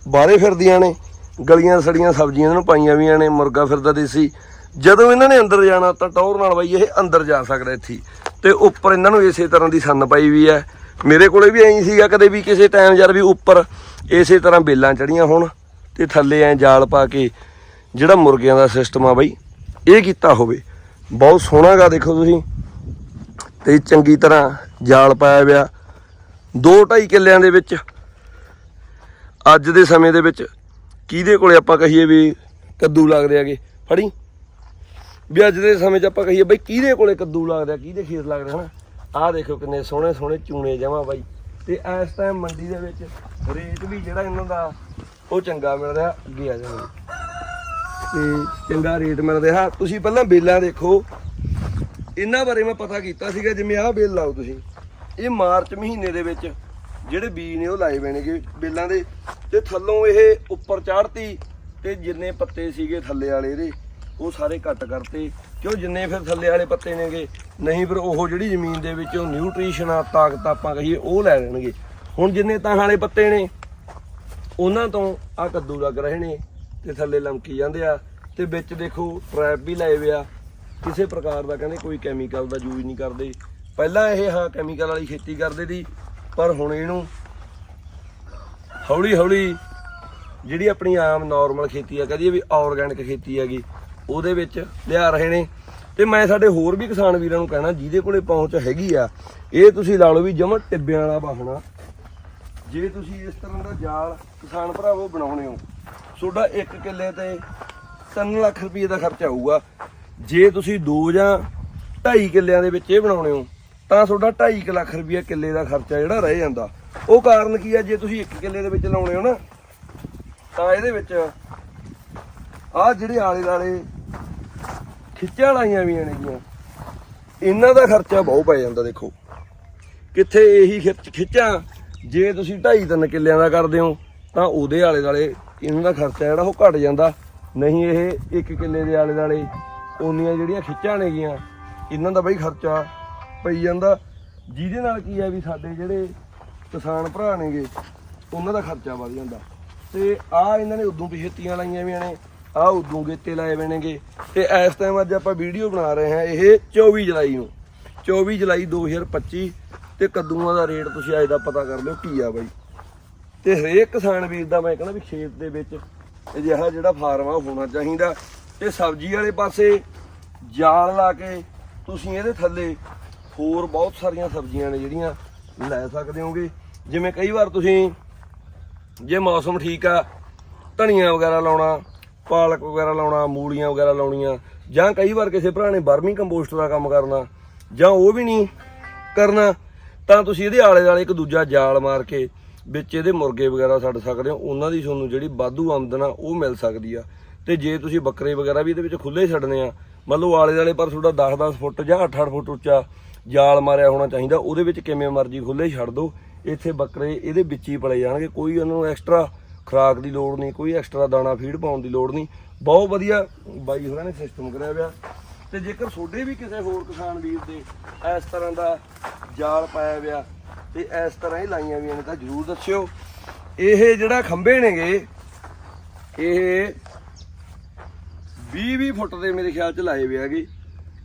ਬਾਹਰੇ ਫਿਰਦੀਆਂ ਨੇ, ਗਲੀਆਂ ਸੜੀਆਂ ਸਬਜ਼ੀਆਂ ਇਹਨਾਂ ਨੂੰ ਪਾਈਆਂ ਵੀਆਂ ਨੇ, ਮੁਰਗਾ ਫਿਰਦਾ ਦੇਸੀ। ਜਦੋਂ ਇਹਨਾਂ ਨੇ ਅੰਦਰ ਜਾਣਾ ਤਾਂ ਟੌਰ ਨਾਲ ਬਾਈ ਇਹ ਅੰਦਰ ਜਾ ਸਕਦਾ ਇੱਥੇ ਹੀ। ਤੇ ਉੱਪਰ ਇਹਨਾਂ ਨੂੰ ਇਸੇ ਤਰ੍ਹਾਂ ਦੀ ਸੰਨ ਪਾਈ ਵੀ ਹੈ। ਮੇਰੇ ਕੋਲੇ ਵੀ ਐਂ ਸੀਗਾ ਕਦੇ ਵੀ ਕਿਸੇ ਟਾਈਮ ਯਾਰ ਵੀ ਉੱਪਰ ਇਸੇ ਤਰ੍ਹਾਂ ਬੇਲਾਂ ਚੜੀਆਂ ਹੋਣ ਤੇ ਥੱਲੇ ਐ ਜਾਲ ਪਾ ਕੇ ਜਿਹੜਾ ਮੁਰਗਿਆਂ ਦਾ ਸਿਸਟਮ ਆ ਬਾਈ, ਇਹ ਕੀਤਾ ਹੋਵੇ। ਬਹੁਤ ਸੋਹਣਾ ਗਾ ਦੇਖੋ ਤੁਸੀਂ। ਤੇ ਚੰਗੀ ਤਰ੍ਹਾਂ ਜਾਲ ਪਾਇਆ ਹੋਇਆ। 2.5 ਕਿੱਲਿਆਂ ਦੇ ਵਿੱਚ ਅੱਜ ਦੇ ਸਮੇਂ ਦੇ ਵਿੱਚ ਕਿਹਦੇ ਕੋਲੇ ਆਪਾਂ ਕਹੀਏ ਵੀ ਕੱਦੂ ਲੱਗਦੇ ਹੈਗੇ ਫੜੀ। ਵੀ ਅੱਜ ਦੇ ਸਮੇਂ 'ਚ ਆਪਾਂ ਕਹੀਏ ਬਈ ਕਿਹਦੇ ਕੋਲੇ ਕੱਦੂ ਲੱਗਦਾ, ਕਿਹਦੇ ਖੇਤ ਲੱਗਦਾ, ਹਨਾ? ਆਹ ਦੇਖੋ ਕਿੰਨੇ ਸੋਹਣੇ ਸੋਹਣੇ ਚੂਣੇ ਜਮਾ ਬਾਈ। ਤੇ ਇਸ ਟਾਈਮ ਮੰਡੀ ਦੇ ਵਿੱਚ ਰੇਟ ਵੀ ਜਿਹੜਾ ਇਹਨਾਂ ਦਾ, ਉਹ ਚੰਗਾ ਮਿਲ ਰਿਹਾ, ਅੱਗੇ ਆ ਜਾਵਾਂਗੇ ਤੇ ਚੰਗਾ ਰੇਟ ਮਿਲ ਰਿਹਾ। ਤੁਸੀਂ ਪਹਿਲਾਂ ਬੇਲਾਂ ਦੇਖੋ। ਇਹਨਾਂ ਬਾਰੇ ਮੈਂ ਪਤਾ ਕੀਤਾ ਸੀਗਾ, ਜਿਵੇਂ ਆਹ ਬੇਲ ਲਾਓ ਤੁਸੀਂ। ਇਹ ਮਾਰਚ ਮਹੀਨੇ ਦੇ ਵਿੱਚ ਜਿਹੜੇ ਬੀਜ ਨੇ ਉਹ ਲਾਏ ਹੋਏ ਨੇਗੇ ਬੇਲਾਂ ਦੇ। ਤੇ ਥੱਲੋਂ ਇਹ ਉੱਪਰ ਚੜ੍ਹਤੀ ਤੇ ਜਿੰਨੇ ਪੱਤੇ ਸੀਗੇ ਥੱਲੇ ਵਾਲੇ ਇਹਦੇ। ਉਹ ਸਾਰੇ ਘੱਟ ਕਰਤੇ। ਕਿਉਂ ਜਿੰਨੇ ਫਿਰ ਥੱਲੇ ਵਾਲੇ ਪੱਤੇ ਨੇਗੇ? ਨਹੀਂ ਫਿਰ ਉਹ ਜਿਹੜੀ ਜ਼ਮੀਨ ਦੇ ਵਿੱਚ ਉਹ ਨਿਊਟ੍ਰੀਸ਼ਨ ਆ, ਤਾਕਤ ਆਪਾਂ ਕਹੀਏ, ਉਹ ਲੈ ਲੈਣਗੇ। ਹੁਣ ਜਿੰਨੇ ਤਾਂ ਵਾਲੇ ਪੱਤੇ ਨੇ, ਉਹਨਾਂ ਤੋਂ ਆ ਕੱਦੂ ਲੱਗ ਰਹੇ ਨੇ ਤੇ ਥੱਲੇ ਲਮਕੀ ਜਾਂਦੇ ਆ। ਤੇ ਵਿੱਚ ਦੇਖੋ ਟ੍ਰੈਪ ਵੀ ਲਾਏ ਹੋਏ ਕਿਸੇ ਪ੍ਰਕਾਰ ਦਾ ਕਹਿੰਦੇ ਕੋਈ ਕੈਮੀਕਲ ਦਾ ਯੂਜ਼ ਨਹੀਂ ਕਰਦੇ। ਪਹਿਲਾਂ ਇਹ ਹਾਂ ਕੈਮੀਕਲ ਵਾਲੀ ਖੇਤੀ ਕਰਦੇ ਸੀ, ਪਰ ਹੁਣ ਇਹਨੂੰ ਹੌਲੀ ਹੌਲੀ ਜਿਹੜੀ ਆਪਣੀ ਆਮ ਨਾਰਮਲ ਖੇਤੀ ਆ ਕਹਦੀ ਵੀ ਆਰਗੈਨਿਕ ਖੇਤੀ ਹੈਗੀ। ਉਹਦੇ ਵਿੱਚ ਲਿਆ ਰਹੇ ਨੇ। ਤੇ ਮੈਂ ਸਾਡੇ ਹੋਰ ਵੀ ਕਿਸਾਨ ਵੀਰਾਂ ਨੂੰ ਕਹਿਣਾ, ਜਿਹਦੇ ਕੋਲੇ ਪਹੁੰਚ ਹੈਗੀ ਆ, ਇਹ ਤੁਸੀਂ ਲਾ ਲਓ ਵੀ ਜਮਾ ਟਿੱਬਿਆਂ ਵਾਲਾ ਵਾਹਣਾ। ਜੇ ਤੁਸੀਂ ਇਸ ਤਰ੍ਹਾਂ ਦਾ ਜਾਲ ਕਿਸਾਨ ਭਰਾਵੋ ਬਣਾਉਣੇ ਹੋ, ਤੁਹਾਡਾ ਇੱਕ ਕਿੱਲੇ ਤੇ 3 ਲੱਖ ਰੁਪਏ ਦਾ ਖਰਚਾ ਆਊਗਾ। ਜੇ ਤੁਸੀਂ 2 ਜਾਂ 2.5 ਕਿੱਲਿਆਂ ਦੇ ਵਿੱਚ ਇਹ ਬਣਾਉਣੇ ਹੋ, ਤਾਂ ਤੁਹਾਡਾ 2.5 ਲੱਖ ਰੁਪਏ ਕਿੱਲੇ ਦਾ ਖਰਚਾ ਜਿਹੜਾ ਰਹਿ ਜਾਂਦਾ। ਉਹ ਕਾਰਨ ਕੀ ਆ? ਜੇ ਤੁਸੀਂ ਇੱਕ ਕਿੱਲੇ ਦੇ ਵਿੱਚ ਲਾਉਣੇ ਹੋ ਨਾ, ਤਾਂ ਇਹਦੇ ਵਿੱਚ ਆਹ ਜਿਹੜੇ ਆਲੇ ਦਾਲੇ ਖਿੱਚਾਂ ਲਾਈਆਂ ਵੀਆਂ ਨੇਗੀਆਂ ਇਹਨਾਂ ਦਾ ਖਰਚਾ ਬਹੁਤ ਪੈ ਜਾਂਦਾ, ਦੇਖੋ। ਕਿੱਥੇ ਇਹੀ ਖਿੱਚ ਖਿੱਚਾਂ? ਜੇ ਤੁਸੀਂ 2.5 3 ਕਿੱਲਿਆਂ ਦਾ ਕਰਦੇ ਹੋ, ਤਾਂ ਉਹਦੇ ਆਲੇ ਦਾਲੇ ਇਹਨਾਂ ਦਾ ਖਰਚਾ ਜਿਹੜਾ ਉਹ ਘਟ ਜਾਂਦਾ। ਨਹੀਂ ਇਹ ਇੱਕ ਕਿੱਲੇ ਦੇ ਆਲੇ ਦਾਲੇ ਉਹਨੀਆਂ ਜਿਹੜੀਆਂ ਖਿੱਚਾਂ ਨੇਗੀਆਂ ਇਹਨਾਂ ਦਾ ਬਈ ਖਰਚਾ ਪਈ ਜਾਂਦਾ। ਜਿਹਦੇ ਨਾਲ ਕੀ ਹੈ ਵੀ ਸਾਡੇ ਜਿਹੜੇ ਕਿਸਾਨ ਭਰਾ ਨੇਗੇ, ਉਹਨਾਂ ਦਾ ਖਰਚਾ ਵੱਧ ਜਾਂਦਾ। ਤੇ ਆ ਇਹਨਾਂ ਨੇ ਉਦੋਂ ਪਿਛੇਤੀਆਂ ਲਾਈਆਂ ਵੀਆਂ ਨੇ। ਆ ਉਦੋਂ ਗੇਤੇ ਲਾਏ ਹੋਏ ਨੇਗੇ। ਤੇ ਇਸ ਟਾਈਮ ਅੱਜ ਆਪਾਂ ਵੀਡੀਓ ਬਣਾ ਰਹੇ ਹਾਂ ਇਹ 24 ਜੁਲਾਈ ਨੂੰ। 24 ਜੁਲਾਈ 2025 ਤੇ ਕੱਦੂਆਂ ਦਾ ਰੇਟ ਤੁਸੀਂ ਅੱਜ ਦਾ ਪਤਾ ਕਰ ਲਿਓ ਕੀ ਆ ਬਾਈ। ਤੇ ਹਰੇਕ ਕਿਸਾਨ ਵੀਰ ਦਾ ਮੈਂ ਕਹਿੰਦਾ ਵੀ ਖੇਤ ਦੇ ਵਿੱਚ ਅਜਿਹਾ ਜਿਹੜਾ ਫਾਰਮ ਆ ਉਹ ਹੋਣਾ ਚਾਹੀਦਾ। ਤੇ ਸਬਜ਼ੀ ਵਾਲੇ ਪਾਸੇ ਜਾਲ ਲਾ ਕੇ ਤੁਸੀਂ ਇਹਦੇ ਥੱਲੇ ਹੋਰ ਬਹੁਤ ਸਾਰੀਆਂ ਸਬਜ਼ੀਆਂ ਨੇ ਜਿਹੜੀਆਂ ਲੈ ਸਕਦੇ ਹੋਗੇ। ਜਿਵੇਂ ਕਈ ਵਾਰ ਤੁਸੀਂ ਜੇ ਮੌਸਮ ਠੀਕ ਆ, ਧਨੀਆ ਵਗੈਰਾ ਲਾਉਣਾ ਪਾਲਕ ਵਗੈਰਾ ਲਾਉਣਾ, ਮੂਲੀਆਂ ਵਗੈਰਾ ਲਾਉਣੀਆਂ, ਜਾਂ ਕਈ ਵਾਰ ਕਿਸੇ ਭਰਾ ਨੇ ਬਰਮੀ ਕੰਪੋਸਟ ਦਾ ਕੰਮ ਕਰਨਾ, ਜਾਂ ਉਹ ਵੀ ਨਹੀਂ ਕਰਨਾ, ਤਾਂ ਤੁਸੀਂ ਇਹਦੇ ਆਲੇ ਦੁਆਲੇ ਇੱਕ ਦੂਜਾ ਜਾਲ ਮਾਰ ਕੇ ਵਿੱਚ ਇਹਦੇ ਮੁਰਗੇ ਵਗੈਰਾ ਛੱਡ ਸਕਦੇ ਹੋ। ਉਹਨਾਂ ਦੀ ਤੁਹਾਨੂੰ ਜਿਹੜੀ ਵਾਧੂ ਆਮਦਨ ਆ, ਉਹ ਮਿਲ ਸਕਦੀ ਆ। ਤੇ ਜੇ ਤੁਸੀਂ ਬੱਕਰੇ ਵਗੈਰਾ ਵੀ ਇਹਦੇ ਵਿੱਚ ਖੁੱਲੇ ਛੱਡਨੇ ਆ, ਮੰਨ ਲਓ ਆਲੇ ਦੁਆਲੇ ਪਰ ਤੁਹਾਡਾ 10-10 ਫੁੱਟ ਜਾਂ 8-8 ਫੁੱਟ ਉੱਚਾ ਜਾਲ ਮਾਰਿਆ ਹੋਣਾ ਚਾਹੀਦਾ, ਉਹਦੇ ਵਿੱਚ ਕਿਵੇਂ ਮਰਜ਼ੀ ਖੁੱਲੇ ਛੱਡ ਦਿਓ। ਇੱਥੇ ਬੱਕਰੇ ਇਹਦੇ ਵਿੱਚ ਹੀ ਪਲੇ ਜਾਣਗੇ, ਕੋਈ ਉਹਨਾਂ ਨੂੰ ਐਕਸਟਰਾ ਖੁਰਾਕ ਦੀ ਲੋੜ ਨਹੀਂ, ਕੋਈ ਐਕਸਟਰਾ ਦਾਣਾ ਫੀਡ ਪਾਉਣ ਦੀ ਲੋੜ ਨਹੀਂ। ਬਹੁਤ ਵਧੀਆ ਬਾਈ ਹੋਰਾਂ ਨੇ ਸਿਸਟਮ ਕਰਿਆ ਹੋਇਆ। ਤੇ ਜੇਕਰ ਤੁਹਾਡੇ ਵੀ ਕਿਸੇ ਹੋਰ ਕਿਸਾਨ ਵੀਰ ਦੇ ਇਸ ਤਰ੍ਹਾਂ ਦਾ ਜਾਲ ਪਾਇਆ ਹੋਇਆ ਤੇ ਇਸ ਤਰ੍ਹਾਂ ਹੀ ਲਾਈਆਂ ਵੀਆਂ ਨੇ ਤਾਂ ਜਰੂਰ ਦੱਸਿਓ। ਇਹ ਜਿਹੜਾ ਖੰਭੇ ਨੇਗੇ, ਇਹ 20-20 ਫੁੱਟ ਦੇ ਮੇਰੇ ਖਿਆਲ ਚ ਲਾਏ ਹੋਏ ਹੈਗੇ।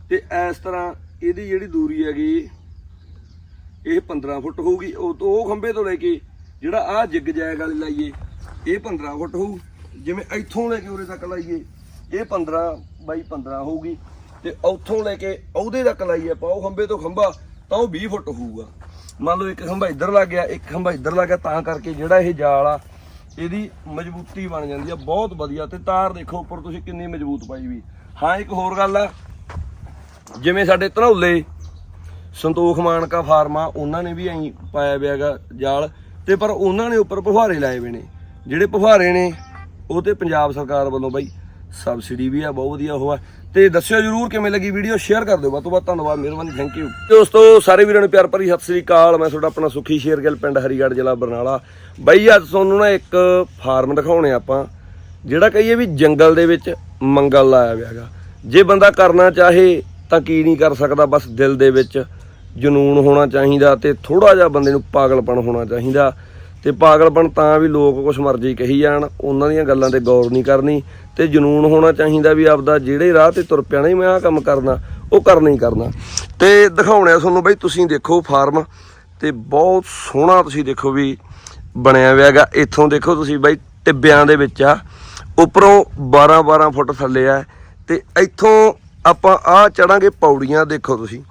ਤੇ ਇਸ ਤਰ੍ਹਾਂ ਇਹਦੀ ਜਿਹੜੀ ਦੂਰੀ ਹੈਗੀ, ਇਹ 15 ਫੁੱਟ ਹੋਊਗੀ। ਉਹ ਤੋਂ ਉਹ ਖੰਭੇ ਤੋਂ ਲੈ ਕੇ ਜਿਹੜਾ ਆ ਜਿੱਗ ਜੈਗ ਵਾਲੀ ਲਾਈਏ ਇਹ 15 ਫੁੱਟ ਹੋਊ, ਜਿਵੇਂ ਇੱਥੋਂ ਲੈ ਕੇ ਉਰੇ ਤੱਕ ਲਾਈਏ, ਇਹ 15 ਬਾਈ 15 ਹੋਊਗੀ, ਤੇ ਉੱਥੋਂ ਲੈ ਕੇ ਉਹਦੇ ਤੱਕ ਲਾਈਏ ਆਪਾਂ, ਉਹ ਖੰਭੇ ਤੋਂ ਖੰਭਾ, ਤਾਂ ਉਹ 20 ਫੁੱਟ ਹੋਊਗਾ। ਮੰਨ ਲਓ ਇੱਕ ਖੰਭਾ ਇੱਧਰ ਲੱਗ ਗਿਆ, ਇੱਕ ਖੰਭਾ ਇੱਧਰ ਲੱਗ ਗਿਆ, ਤਾਂ ਕਰਕੇ ਜਿਹੜਾ ਇਹ ਜਾਲ ਆ, ਇਹਦੀ ਮਜ਼ਬੂਤੀ ਬਣ ਜਾਂਦੀ ਆ, ਬਹੁਤ ਵਧੀਆ। ਤੇ ਤਾਰ ਦੇਖੋ ਉੱਪਰ ਤੁਸੀਂ ਕਿੰਨੀ ਮਜ਼ਬੂਤ ਪਾਈ ਵੀ। ਹਾਂ, ਇੱਕ ਹੋਰ ਗੱਲ ਆ, ਜਿਵੇਂ ਸਾਡੇ ਧਨੌਲੇ ਸੰਤੋਖ ਮਾਨਕਾ ਫਾਰਮਾ ਉਹਨਾਂ ਨੇ ਵੀ ਐਂ ਪਾਇਆ ਹੋਇਆ ਹੈਗਾ ਜਾਲ, ਤੇ ਪਰ ਉਹਨਾਂ ਨੇ ਉੱਪਰ ਫੁਹਾਰੇ ਲਾਏ ਹੋਏ ਨੇ। ਜਿਹੜੇ ਫੁਹਾਰੇ ਨੇ, ਉਹ ਤੇ ਪੰਜਾਬ ਸਰਕਾਰ ਵੱਲੋਂ ਬਾਈ ਸਬਸਿਡੀ ਵੀ ਆ, ਬਹੁਤ ਵਧੀਆ ਉਹ ਆ। ਤੇ ਦੱਸਿਓ ਜਰੂਰ ਕਿਵੇਂ ਲੱਗੀ ਵੀਡੀਓ ਸ਼ੇਅਰ ਕਰ ਦਿਓ। ਵੱਧ ਤੋਂ ਵੱਧ ਧੰਨਵਾਦ, ਮਿਹਰਬਾਨੀ ਥੈਂਕ ਯੂ ਦੋਸਤੋ, ਸਾਰੇ ਵੀਰਾਂ ਨੂੰ ਪਿਆਰ ਭਰੀ ਸਤਿ ਸ੍ਰੀ ਅਕਾਲ। ਮੈਂ ਤੁਹਾਡਾ ਆਪਣਾ ਸੁਖੀ ਸ਼ੇਰਗਿੱਲ ਪਿੰਡ ਹਰੀਗੜ੍ਹ, ਜ਼ਿਲ੍ਹਾ ਬਰਨਾਲਾ। ਬਾਈ, ਅੱਜ ਤੁਹਾਨੂੰ ਨਾ ਇੱਕ ਫਾਰਮ ਦਿਖਾਉਣੇ ਆਪਾਂ, ਜਿਹੜਾ ਕਹੀਏ ਵੀ ਜੰਗਲ ਦੇ ਵਿੱਚ ਮੰਗਲ ਲਾਇਆ ਹੋਇਆ ਹੈਗਾ। ਜੇ ਬੰਦਾ ਕਰਨਾ ਚਾਹੇ, ਤਾਂ ਕੀ ਨਹੀਂ ਕਰ ਸਕਦਾ, ਬਸ ਦਿਲ ਦੇ ਵਿੱਚ ਜਨੂਨ ਹੋਣਾ ਚਾਹੀਦਾ ਤੇ ਥੋੜਾ ਜਿਹਾ ਬੰਦੇ ਨੂੰ ਪਾਗਲਪਣ ਹੋਣਾ ਚਾਹੀਦਾ। ਤੇ ਪਾਗਲਪਣ ਤਾਂ ਵੀ ਲੋਕ ਕੁਛ ਮਰਜ਼ੀ ਕਹੀ ਜਾਣ, ਉਹਨਾਂ ਦੀਆਂ ਗੱਲਾਂ ਤੇ ਗੌਰ ਨਹੀਂ ਕਰਨੀ, ਤੇ ਜਨੂਨ ਹੋਣਾ ਚਾਹੀਦਾ ਵੀ ਆਪਦਾ ਜਿਹੜੇ ਰਾਹ ਤੇ ਤੁਰ ਪਿਆ ਨਹੀਂ ਮੈਂ ਆਹ ਕੰਮ ਕਰਨਾ, ਉਹ ਕਰਨਾ ਹੀ ਕਰਨਾ। ਤੇ ਦਿਖਾਉਣਿਆ ਤੁਹਾਨੂੰ ਬਈ ਤੁਸੀਂ ਦੇਖੋ ਫਾਰਮ, ਤੇ ਬਹੁਤ ਸੋਹਣਾ ਤੁਸੀਂ ਦੇਖੋ ਵੀ ਬਣਿਆ ਹੋਇਆ ਹੈਗਾ। ਇੱਥੋਂ ਦੇਖੋ ਤੁਸੀਂ ਬਈ ਟਿੱਬਿਆਂ ਦੇ ਵਿੱਚ ਆ, ਉੱਪਰੋਂ 12 12 ਫੁੱਟ ਥੱਲੇ ਆ, ਤੇ ਇੱਥੋਂ ਆਪਾਂ ਆ ਚੜਾਂਗੇ ਪੌੜੀਆਂ ਦੇਖੋ ਤੁਸੀਂ।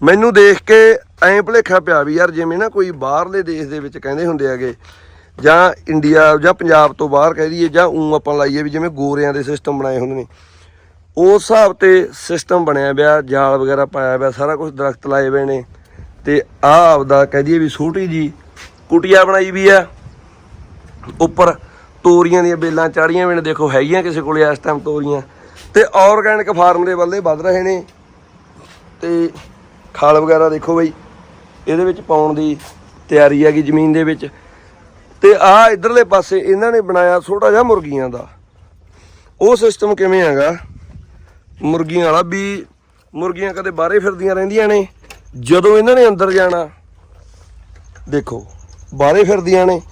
ਮੈਨੂੰ ਦੇਖ ਕੇ ਐਂ ਭੁਲੇਖਾ ਪਿਆ ਵੀ ਯਾਰ ਜਿਵੇਂ ਨਾ ਕੋਈ ਬਾਹਰਲੇ ਦੇਸ਼ ਦੇ ਵਿੱਚ ਕਹਿੰਦੇ ਹੁੰਦੇ ਹੈਗੇ, ਜਾਂ ਇੰਡੀਆ ਜਾਂ ਪੰਜਾਬ ਤੋਂ ਬਾਹਰ ਕਹਿ ਦਈਏ ਜਾਂ ਉਂ ਆਪਾਂ ਲਾਈਏ ਵੀ ਜਿਵੇਂ ਗੋਰਿਆਂ ਦੇ ਸਿਸਟਮ ਬਣਾਏ ਹੁੰਦੇ ਨੇ। ਉਸ ਹਿਸਾਬ ਤੇ ਸਿਸਟਮ ਬਣਿਆ ਪਿਆ, ਜਾਲ ਵਗੈਰਾ ਪਾਇਆ ਪਿਆ, ਸਾਰਾ ਕੁਝ ਦਰਖਤ ਲਾਏ ਹੋਏ ਨੇ। ਤੇ ਆਹ ਆਪਦਾ ਕਹਿ ਦਈਏ ਵੀ ਛੋਟੀ ਜੀ ਕੁਟੀਆ ਬਣਾਈ ਵੀ ਆ। ਉੱਪਰ ਤੋਰੀਆਂ ਦੀਆਂ ਬੇਲਾਂ ਚਾੜੀਆਂ ਵੀ ਨੇ, ਦੇਖੋ ਹੈਗੀਆਂ ਕਿਸੇ ਕੋਲੇ ਇਸ ਟਾਈਮ ਤੋਰੀਆਂ। ਤੇ ਆਰਗੈਨਿਕ ਫਾਰਮ ਦੇ ਵੱਲੇ ਵੱਧ ਰਹੇ ਨੇ। ਤੇ ਖਾਲ ਵਗੈਰਾ ਦੇਖੋ ਬਈ, ਇਹਦੇ ਵਿੱਚ ਪਾਉਣ ਦੀ ਤਿਆਰੀ ਹੈਗੀ ਜ਼ਮੀਨ ਦੇ ਵਿੱਚ। ਤੇ ਆ ਇਧਰਲੇ ਪਾਸੇ ਇਹਨਾਂ ਨੇ ਬਣਾਇਆ ਛੋਟਾ ਜਿਹਾ ਮੁਰਗੀਆਂ ਦਾ। ਉਹ ਸਿਸਟਮ ਕਿਵੇਂ ਹੈਗਾ? ਮੁਰਗੀਆਂ ਵਾਲਾ ਵੀ ਮੁਰਗੀਆਂ ਕਦੇ ਬਾਹਰੇ ਫਿਰਦੀਆਂ ਰਹਿੰਦੀਆਂ ਨੇ, ਜਦੋਂ ਇਹਨਾਂ ਨੇ ਅੰਦਰ ਜਾਣਾ, ਦੇਖੋ, ਬਾਹਰੇ ਫਿਰਦੀਆਂ ਨੇ,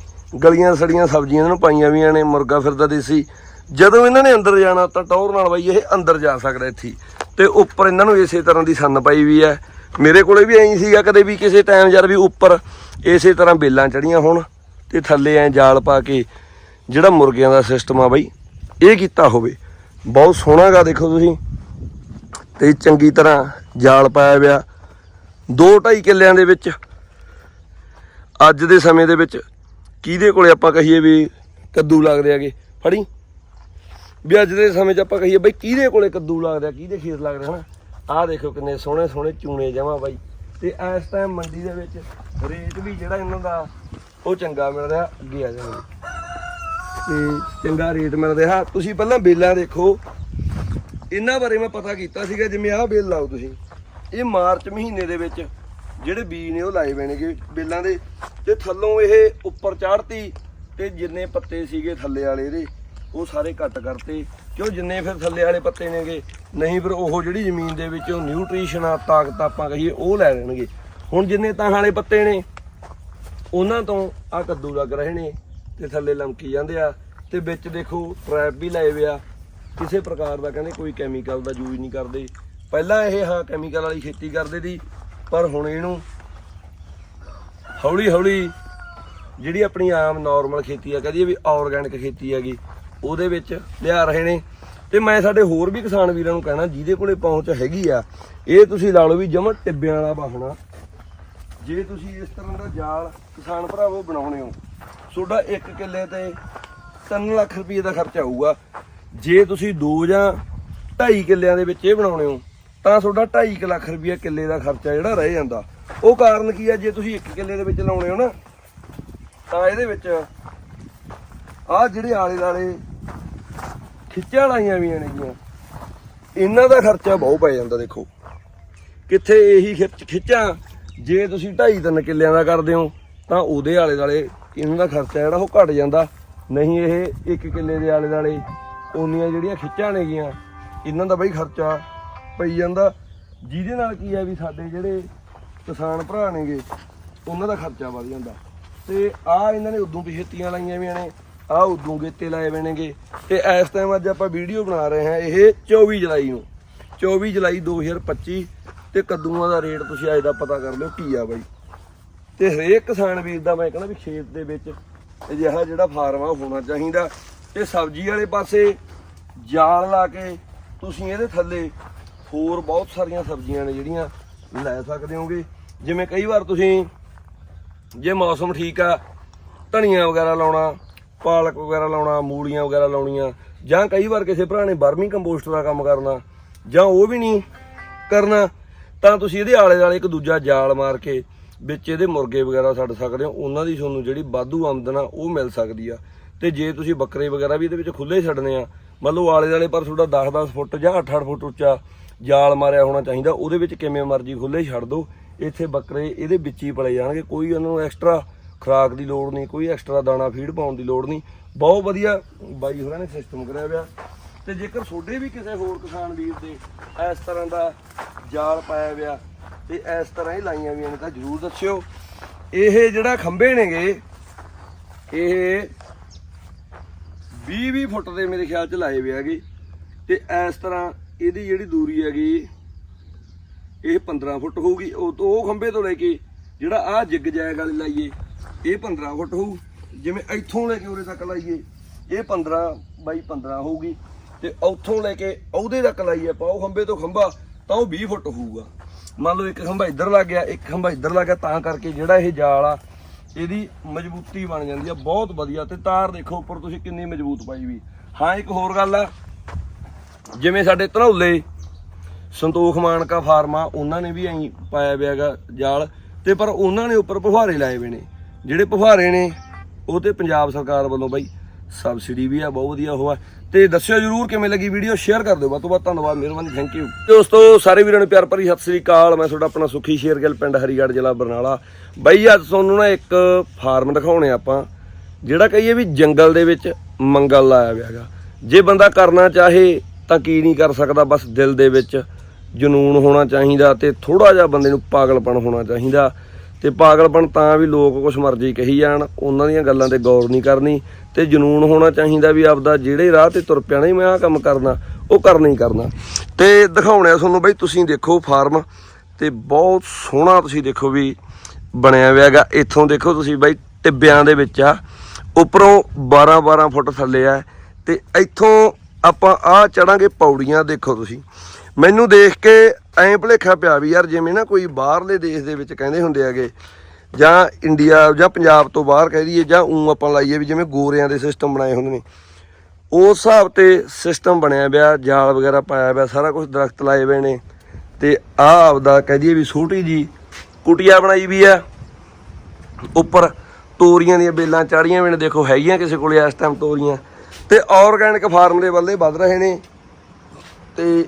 ਗਲੀਆਂ ਸੜੀਆਂ ਸਬਜ਼ੀਆਂ ਇਹਨਾਂ ਨੂੰ ਪਾਈਆਂ ਵੀਆਂ ਨੇ, ਮੁਰਗਾ ਫਿਰਦਾ ਦੇਸੀ। ਜਦੋਂ ਇਹਨਾਂ ਨੇ ਅੰਦਰ ਜਾਣਾ ਤਾਂ ਟੌਰ ਨਾਲ ਬਾਈ ਇਹ ਅੰਦਰ ਜਾ ਸਕਦਾ ਇੱਥੇ। ਹੀ। ਤੇ ਉੱਪਰ ਇਹਨਾਂ ਨੂੰ ਇਸੇ ਤਰ੍ਹਾਂ ਦੀ ਸੰਨ ਪਾਈ ਵੀ ਹੈ। ਮੇਰੇ ਕੋਲੇ ਵੀ ਐਂ ਸੀਗਾ ਕਦੇ ਵੀ ਕਿਸੇ ਟਾਈਮ ਯਾਰ ਵੀ ਉੱਪਰ ਇਸੇ ਤਰ੍ਹਾਂ ਬੇਲਾਂ ਚੜੀਆਂ ਹੋਣ ਤੇ ਥੱਲੇ ਐ ਜਾਲ ਪਾ ਕੇ ਜਿਹੜਾ ਮੁਰਗਿਆਂ ਦਾ ਸਿਸਟਮ ਆ ਬਾਈ, ਇਹ ਕੀਤਾ ਹੋਵੇ। ਬਹੁਤ ਸੋਹਣਾ ਗਾ ਦੇਖੋ ਤੁਸੀਂ। ਤੇ ਚੰਗੀ ਤਰ੍ਹਾਂ ਜਾਲ ਪਾਇਆ ਪਿਆ 2.5 ਕਿੱਲਿਆਂ ਦੇ ਵਿੱਚ, ਅੱਜ ਦੇ ਸਮੇਂ ਦੇ ਵਿੱਚ ਕਿਹਦੇ ਕੋਲੇ ਆਪਾਂ ਕਹੀਏ ਵੀ ਕੱਦੂ ਲੱਗਦੇ ਆਗੇ ਫੜੀ। ਵੀ ਅੱਜ ਦੇ ਸਮੇਂ 'ਚ ਆਪਾਂ ਕਹੀਏ ਬਈ ਕਿਹਦੇ ਕੋਲੇ ਕੱਦੂ ਲੱਗਦਾ ਕਿਹਦੇ ਖੇਤ ਲੱਗਦਾ ਹਨਾ? ਆਹ ਦੇਖੋ ਕਿੰਨੇ ਸੋਹਣੇ ਸੋਹਣੇ ਚੂਣੇ ਜਮਾ ਬਾਈ। ਤੇ ਇਸ ਟਾਈਮ ਮੰਡੀ ਦੇ ਵਿੱਚ ਰੇਟ ਵੀ ਜਿਹੜਾ ਇਹਨਾਂ ਦਾ, ਉਹ ਚੰਗਾ ਮਿਲ ਰਿਹਾ, ਅੱਗੇ ਆ ਜਾਣਗੇ ਤੇ ਚੰਗਾ ਰੇਟ ਮਿਲ ਰਿਹਾ। ਤੁਸੀਂ ਪਹਿਲਾਂ ਬੇਲਾਂ ਦੇਖੋ। ਇਹਨਾਂ ਬਾਰੇ ਮੈਂ ਪਤਾ ਕੀਤਾ ਸੀਗਾ, ਜਿਵੇਂ ਆਹ ਬੇਲ ਲਾਓ ਤੁਸੀਂ। ਇਹ ਮਾਰਚ ਮਹੀਨੇ ਦੇ ਵਿੱਚ ਜਿਹੜੇ ਬੀਜ ਨੇ ਉਹ ਲਾਏ ਹੋਏ ਨੇਗੇ ਬੇਲਾਂ ਦੇ। ਤੇ ਥੱਲੋਂ ਇਹ ਉੱਪਰ ਚੜ੍ਹਤੀ ਤੇ ਜਿੰਨੇ ਪੱਤੇ ਸੀਗੇ ਥੱਲੇ ਵਾਲੇ ਇਹਦੇ। ਉਹ ਸਾਰੇ ਘੱਟ ਕਰਤੇ। ਕਿਉਂ ਜਿੰਨੇ ਫਿਰ ਥੱਲੇ ਵਾਲੇ ਪੱਤੇ ਨੇਗੇ? ਨਹੀਂ ਫਿਰ ਉਹ ਜਿਹੜੀ ਜ਼ਮੀਨ ਦੇ ਵਿੱਚੋਂ ਨਿਊਟ੍ਰੀਸ਼ਨ ਆ, ਤਾਕਤ ਆਪਾਂ ਕਹੀਏ, ਉਹ ਲੈ ਲੈਣਗੇ। ਹੁਣ ਜਿੰਨੇ ਤਾਂ ਵਾਲੇ ਪੱਤੇ ਨੇ, ਉਹਨਾਂ ਤੋਂ ਆ ਕੱਦੂ ਲੱਗ ਰਹੇ ਨੇ ਤੇ ਥੱਲੇ ਲਮਕੀ ਜਾਂਦੇ ਆ। ਤੇ ਵਿੱਚ ਦੇਖੋ ਟ੍ਰੈਪ ਵੀ ਲਾਏ ਹੋਏ ਕਿਸੇ ਪ੍ਰਕਾਰ ਦਾ ਕਹਿੰਦੇ ਕੋਈ ਕੈਮੀਕਲ ਦਾ ਯੂਜ਼ ਨਹੀਂ ਕਰਦੇ। ਪਹਿਲਾਂ ਇਹ ਹਾਂ ਕੈਮੀਕਲ ਵਾਲੀ ਖੇਤੀ ਕਰਦੇ ਸੀ, ਪਰ ਹੁਣ ਇਹਨੂੰ ਹੌਲੀ ਹੌਲੀ ਜਿਹੜੀ ਆਪਣੀ ਆਮ ਨਾਰਮਲ ਖੇਤੀ ਆ ਕਹਦੀ ਵੀ ਆਰਗੈਨਿਕ ਖੇਤੀ ਹੈਗੀ। ਉਹਦੇ ਵਿੱਚ ਲਿਆ ਰਹੇ ਨੇ। ਤੇ ਮੈਂ ਸਾਡੇ ਹੋਰ ਵੀ ਕਿਸਾਨ ਵੀਰਾਂ ਨੂੰ ਕਹਿਣਾ, ਜਿਹਦੇ ਕੋਲੇ ਪਹੁੰਚ ਹੈਗੀ ਆ, ਇਹ ਤੁਸੀਂ ਲਾ ਲਓ ਵੀ ਜਮਾ ਟਿੱਬਿਆਂ ਵਾਲਾ ਬਾਹਣਾ ਜੇ ਤੁਸੀਂ ਇਸ ਤਰ੍ਹਾਂ ਦਾ ਜਾਲ ਕਿਸਾਨ ਭਰਾਵੋ ਬਣਾਉਣੇ ਹੋ, ਤੁਹਾਡਾ 1 ਕਿੱਲੇ ਤੇ 3 ਲੱਖ ਰੁਪਏ ਦਾ ਖਰਚਾ ਆਊਗਾ। ਜੇ ਤੁਸੀਂ 2 ਜਾਂ 2.5 ਕਿੱਲਿਆਂ ਦੇ ਵਿੱਚ ਇਹ ਬਣਾਉਣੇ ਹੋ, ਤਾਂ ਤੁਹਾਡਾ 2.5 ਲੱਖ ਰੁਪਏ ਕਿੱਲੇ ਦਾ ਖਰਚਾ ਜਿਹੜਾ ਰਹਿ ਜਾਂਦਾ। ਉਹ ਕਾਰਨ ਕੀ ਆ? ਜੇ ਤੁਸੀਂ 1 ਕਿੱਲੇ ਦੇ ਵਿੱਚ ਲਾਉਣੇ ਹੋ ਨਾ, ਤਾਂ ਇਹਦੇ ਵਿੱਚ ਆਹ ਜਿਹੜੇ ਆਲੇ ਦਾਲੇ ਖਿੱਚਾਂ ਲਾਈਆਂ ਵੀਆਂ ਨੇਗੀਆਂ ਇਹਨਾਂ ਦਾ ਖਰਚਾ ਬਹੁਤ ਪੈ ਜਾਂਦਾ, ਦੇਖੋ। ਕਿੱਥੇ ਇਹੀ ਖਿੱਚ ਖਿੱਚਾਂ? ਜੇ ਤੁਸੀਂ 2.5 ਤਿੰਨ ਕਿੱਲਿਆਂ ਦਾ ਕਰਦੇ ਹੋ, ਤਾਂ ਉਹਦੇ ਆਲੇ ਦਾਲੇ ਇਹਨਾਂ ਦਾ ਖਰਚਾ ਜਿਹੜਾ ਉਹ ਘਟ ਜਾਂਦਾ। ਨਹੀਂ, ਇਹ ਇੱਕ ਕਿੱਲੇ ਦੇ ਆਲੇ ਦਾਲੇ ਉਹਨੀਆਂ ਜਿਹੜੀਆਂ ਖਿੱਚਾਂ ਨੇਗੀਆਂ ਇਹਨਾਂ ਦਾ ਬਈ ਖਰਚਾ ਪਈ ਜਾਂਦਾ। ਜਿਹਦੇ ਨਾਲ ਕੀ ਹੈ ਵੀ ਸਾਡੇ ਜਿਹੜੇ ਕਿਸਾਨ ਭਰਾ ਨੇਗੇ, ਉਹਨਾਂ ਦਾ ਖਰਚਾ ਵਧ ਜਾਂਦਾ। ਤੇ ਆ ਇਹਨਾਂ ਨੇ ਉਦੋਂ ਪਿਛੇਤੀਆਂ ਲਾਈਆਂ ਵੀਆਂ ਨੇ। ਆ ਉਦੋਂ ਗੇਤੇ ਲਾਏ ਹੋਏ ਨੇਗੇ। ਤੇ ਇਸ ਟਾਈਮ ਅੱਜ ਆਪਾਂ ਵੀਡੀਓ ਬਣਾ ਰਹੇ ਹਾਂ ਇਹ 24 ਜੁਲਾਈ ਨੂੰ। 24 ਜੁਲਾਈ 2025 ਤੇ ਕੱਦੂਆਂ ਦਾ ਰੇਟ ਤੁਸੀਂ ਅੱਜ ਦਾ ਪਤਾ ਕਰ ਲਿਓ ਕੀ ਆ ਬਾਈ। ਤੇ ਹਰੇਕ ਕਿਸਾਨ ਵੀਰ ਦਾ ਮੈਂ ਕਹਿੰਦਾ ਵੀ ਖੇਤ ਦੇ ਵਿੱਚ ਅਜਿਹਾ ਜਿਹੜਾ ਫਾਰਮ ਆ ਉਹ ਹੋਣਾ ਚਾਹੀਦਾ। ਤੇ ਸਬਜ਼ੀ ਵਾਲੇ ਪਾਸੇ ਜਾਲ ਲਾ ਕੇ ਤੁਸੀਂ ਇਹਦੇ ਥੱਲੇ ਹੋਰ ਬਹੁਤ ਸਾਰੀਆਂ ਸਬਜ਼ੀਆਂ ਨੇ ਜਿਹੜੀਆਂ ਲੈ ਸਕਦੇ ਹੋਗੇ। ਜਿਵੇਂ ਕਈ ਵਾਰ ਤੁਸੀਂ ਜੇ ਮੌਸਮ ਠੀਕ ਆ, ਧਨੀਆ ਵਗੈਰਾ ਲਾਉਣਾ ਪਾਲਕ ਵਗੈਰਾ ਲਾਉਣਾ, ਮੂਲੀਆਂ ਵਗੈਰਾ ਲਾਉਣੀਆਂ, ਜਾਂ ਕਈ ਵਾਰ ਕਿਸੇ ਭਰਾ ਨੇ ਬਰਮੀ ਕੰਪੋਸਟ ਦਾ ਕੰਮ ਕਰਨਾ, ਜਾਂ ਉਹ ਵੀ ਨਹੀਂ ਕਰਨਾ, ਤਾਂ ਤੁਸੀਂ ਇਹਦੇ ਆਲੇ ਦੁਆਲੇ ਇੱਕ ਦੂਜਾ ਜਾਲ ਮਾਰ ਕੇ ਵਿੱਚ ਇਹਦੇ ਮੁਰਗੇ ਵਗੈਰਾ ਛੱਡ ਸਕਦੇ ਹੋ। ਉਹਨਾਂ ਦੀ ਤੁਹਾਨੂੰ ਜਿਹੜੀ ਵਾਧੂ ਆਮਦਨ ਆ, ਉਹ ਮਿਲ ਸਕਦੀ ਆ। ਤੇ ਜੇ ਤੁਸੀਂ ਬੱਕਰੇ ਵਗੈਰਾ ਵੀ ਇਹਦੇ ਵਿੱਚ ਖੁੱਲੇ ਛੱਡਨੇ ਆ, ਮੰਨ ਲਓ ਆਲੇ ਦੁਆਲੇ ਪਰ ਤੁਹਾਡਾ 10-10 ਫੁੱਟ ਜਾਂ 8-8 ਫੁੱਟ ਉੱਚਾ ਜਾਲ ਮਾਰਿਆ ਹੋਣਾ ਚਾਹੀਦਾ, ਉਹਦੇ ਵਿੱਚ ਕਿਵੇਂ ਮਰਜ਼ੀ ਖੁੱਲੇ ਛੱਡ ਦਿਓ। ਇੱਥੇ ਬੱਕਰੇ ਇਹਦੇ ਵਿੱਚ ਹੀ ਪਲੇ ਜਾਣਗੇ, ਕੋਈ ਉਹਨਾਂ ਨੂੰ ਐਕਸਟਰਾ ਖੁਰਾਕ ਦੀ ਲੋੜ ਨਹੀਂ, ਕੋਈ ਐਕਸਟਰਾ ਦਾਣਾ ਫੀਡ ਪਾਉਣ ਦੀ ਲੋੜ ਨਹੀਂ। ਬਹੁਤ ਵਧੀਆ ਬਾਈ ਹੋਰਾਂ ਨੇ ਸਿਸਟਮ ਕਰਿਆ ਹੋਇਆ। ਤੇ ਜੇਕਰ ਤੁਹਾਡੇ ਵੀ ਕਿਸੇ ਹੋਰ ਕਿਸਾਨ ਵੀਰ ਦੇ ਇਸ ਤਰ੍ਹਾਂ ਦਾ ਜਾਲ ਪਾਇਆ ਹੋਇਆ ਤੇ ਇਸ ਤਰ੍ਹਾਂ ਹੀ ਲਾਈਆਂ ਵੀਆਂ ਨੇ ਤਾਂ ਜਰੂਰ ਦੱਸਿਓ। ਇਹ ਜਿਹੜਾ ਖੰਭੇ ਨੇਗੇ, ਇਹ 20 20 ਫੁੱਟ ਦੇ ਮੇਰੇ ਖਿਆਲ ਚ ਲਾਏ ਹੋਏ ਹੈਗੇ। ਤੇ ਇਸ ਤਰ੍ਹਾਂ ਇਹਦੀ ਜਿਹੜੀ ਦੂਰੀ ਹੈਗੀ, ਇਹ 15 ਫੁੱਟ ਹੋਊਗੀ। ਉਹ ਤੋਂ ਉਹ ਖੰਭੇ ਤੋਂ ਲੈ ਕੇ ਜਿਹੜਾ ਆ ਜਿੱਗ ਜੈਗ ਵਾਲੀ ਲਾਈਏ ਇਹ 15 ਫੁੱਟ ਹੋਊ, ਜਿਵੇਂ ਇੱਥੋਂ ਲੈ ਕੇ ਉਰੇ ਤੱਕ ਲਾਈਏ, ਇਹ 15 ਬਾਈ 15 ਹੋਊਗੀ, ਤੇ ਉੱਥੋਂ ਲੈ ਕੇ ਉਹਦੇ ਤੱਕ ਲਾਈਏ ਪਾਓ ਉਹ ਖੰਭੇ ਤੋਂ ਖੰਭਾ, ਤਾਂ ਉਹ 20 ਫੁੱਟ ਹੋਊਗਾ। ਮੰਨ ਲਓ ਇੱਕ ਖੰਭਾ ਇੱਧਰ ਲੱਗ ਗਿਆ, ਇੱਕ ਖੰਭਾ ਇੱਧਰ ਲੱਗ ਗਿਆ, ਤਾਂ ਕਰਕੇ ਜਿਹੜਾ ਇਹ ਜਾਲ ਆ, ਇਹਦੀ ਮਜ਼ਬੂਤੀ ਬਣ ਜਾਂਦੀ ਆ, ਬਹੁਤ ਵਧੀਆ। ਤੇ ਤਾਰ ਦੇਖੋ ਉੱਪਰ ਤੁਸੀਂ ਕਿੰਨੀ ਮਜ਼ਬੂਤ ਪਾਈ ਵੀ। ਹਾਂ, ਇੱਕ ਹੋਰ ਗੱਲ ਆ, ਜਿਵੇਂ ਸਾਡੇ ਧਨੌਲੇ, ਸੰਤੋਖ ਮਾਨਕਾ ਫਾਰਮਾ ਉਹਨਾਂ ਨੇ ਵੀ ਐਂ ਪਾਇਆ ਹੋਇਆ ਹੈਗਾ ਜਾਲ, ਤੇ ਪਰ ਉਹਨਾਂ ਨੇ ਉੱਪਰ ਫੁਹਾਰੇ ਲਾਏ ਹੋਏ ਨੇ। ਜਿਹੜੇ ਫੁਹਾਰੇ ਨੇ, ਉਹ ਤੇ ਪੰਜਾਬ ਸਰਕਾਰ ਵੱਲੋਂ ਬਾਈ ਸਬਸਿਡੀ ਵੀ ਆ, ਬਹੁਤ ਵਧੀਆ ਉਹ ਆ। ਤੇ ਦੱਸਿਓ ਜਰੂਰ ਕਿਵੇਂ ਲੱਗੀ ਵੀਡੀਓ ਸ਼ੇਅਰ ਕਰ ਦਿਓ। ਵੱਧ ਤੋਂ ਵੱਧ ਧੰਨਵਾਦ, ਮਿਹਰਬਾਨੀ ਥੈਂਕ ਯੂ ਦੋਸਤੋ, ਸਾਰੇ ਵੀਰਾਂ ਨੂੰ ਪਿਆਰ ਭਰੀ ਸਤਿ ਸ੍ਰੀ ਅਕਾਲ। ਮੈਂ ਤੁਹਾਡਾ ਆਪਣਾ ਸੁਖੀ ਸ਼ੇਰਗਿੱਲ ਪਿੰਡ ਹਰੀਗੜ੍ਹ, ਜ਼ਿਲ੍ਹਾ ਬਰਨਾਲਾ। ਬਾਈ, ਅੱਜ ਤੁਹਾਨੂੰ ਨਾ ਇੱਕ ਫਾਰਮ ਦਿਖਾਉਣੇ ਆਪਾਂ, ਜਿਹੜਾ ਕਹੀਏ ਵੀ ਜੰਗਲ ਦੇ ਵਿੱਚ ਮੰਗਲ ਲਾਇਆ ਹੋਇਆ ਹੈਗਾ। ਜੇ ਬੰਦਾ ਕਰਨਾ ਚਾਹੇ ਤਾਂ ਕੀ ਨਹੀਂ ਕਰ ਸਕਦਾ, ਬਸ ਦਿਲ ਦੇ ਵਿੱਚ ਜਨੂਨ ਹੋਣਾ ਚਾਹੀਦਾ ਤੇ ਥੋੜਾ ਜਿਹਾ ਬੰਦੇ ਨੂੰ ਪਾਗਲਪਣ ਹੋਣਾ ਚਾਹੀਦਾ। ਤੇ ਪਾਗਲਪਣ ਤਾਂ ਵੀ ਲੋਕ ਕੁਛ ਮਰਜ਼ੀ ਕਹੀ ਜਾਣ, ਉਹਨਾਂ ਦੀਆਂ ਗੱਲਾਂ ਤੇ ਗੌਰ ਨਹੀਂ ਕਰਨੀ, ਤੇ ਜਨੂਨ ਹੋਣਾ ਚਾਹੀਦਾ ਵੀ ਆਪਦਾ ਜਿਹੜੇ ਰਾਹ ਤੇ ਤੁਰ ਪਿਆ ਨਹੀਂ ਮੈਂ ਆਹ ਕੰਮ ਕਰਨਾ, ਉਹ ਕਰਨਾ ਹੀ ਕਰਨਾ। ਤੇ ਦਿਖਾਉਣਿਆ ਤੁਹਾਨੂੰ ਬਈ ਤੁਸੀਂ ਦੇਖੋ ਫਾਰਮ, ਤੇ ਬਹੁਤ ਸੋਹਣਾ ਤੁਸੀਂ ਦੇਖੋ ਵੀ ਬਣਿਆ ਹੋਇਆ ਹੈਗਾ। ਇੱਥੋਂ ਦੇਖੋ ਤੁਸੀਂ ਬਾਈ ਟਿੱਬਿਆਂ ਦੇ ਵਿੱਚ ਆ, ਉੱਪਰੋਂ 12 12 ਫੁੱਟ ਥੱਲੇ ਆ, ਤੇ ਇੱਥੋਂ ਆਪਾਂ ਆ ਚੜਾਂਗੇ ਪੌੜੀਆਂ ਦੇਖੋ ਤੁਸੀਂ। ਮੈਨੂੰ ਦੇਖ ਕੇ ਐਂ ਭੁਲੇਖਾ ਪਿਆ ਵੀ ਯਾਰ ਜਿਵੇਂ ਨਾ ਕੋਈ ਬਾਹਰਲੇ ਦੇਸ਼ ਦੇ ਵਿੱਚ ਕਹਿੰਦੇ ਹੁੰਦੇ ਹੈਗੇ, ਜਾਂ ਇੰਡੀਆ ਜਾਂ ਪੰਜਾਬ ਤੋਂ ਬਾਹਰ ਕਹਿ ਦਈਏ, ਜਾਂ ਉਂ ਆਪਾਂ ਲਾਈਏ ਵੀ ਜਿਵੇਂ ਗੋਰਿਆਂ ਦੇ ਸਿਸਟਮ ਬਣਾਏ ਹੁੰਦੇ ਨੇ। ਉਸ ਹਿਸਾਬ ਤੇ ਸਿਸਟਮ ਬਣਿਆ ਪਿਆ, ਜਾਲ ਵਗੈਰਾ ਪਾਇਆ ਪਿਆ, ਸਾਰਾ ਕੁਝ ਦਰਖਤ ਲਾਏ ਹੋਏ ਨੇ। ਤੇ ਆਹ ਆਪਦਾ ਕਹਿ ਦਈਏ ਵੀ ਛੋਟੀ ਜੀ ਕੁਟੀਆ ਬਣਾਈ ਵੀ ਆ। ਉੱਪਰ ਤੋਰੀਆਂ ਦੀਆਂ ਬੇਲਾਂ ਚਾੜੀਆਂ ਵੀ ਨੇ, ਦੇਖੋ ਹੈਗੀਆਂ ਕਿਸੇ ਕੋਲੇ ਇਸ ਟਾਈਮ ਤੋਰੀਆਂ। ਤੇ ਆਰਗੈਨਿਕ ਫਾਰਮ ਦੇ ਵੱਲੇ ਵੱਧ ਰਹੇ ਨੇ। ਤੇ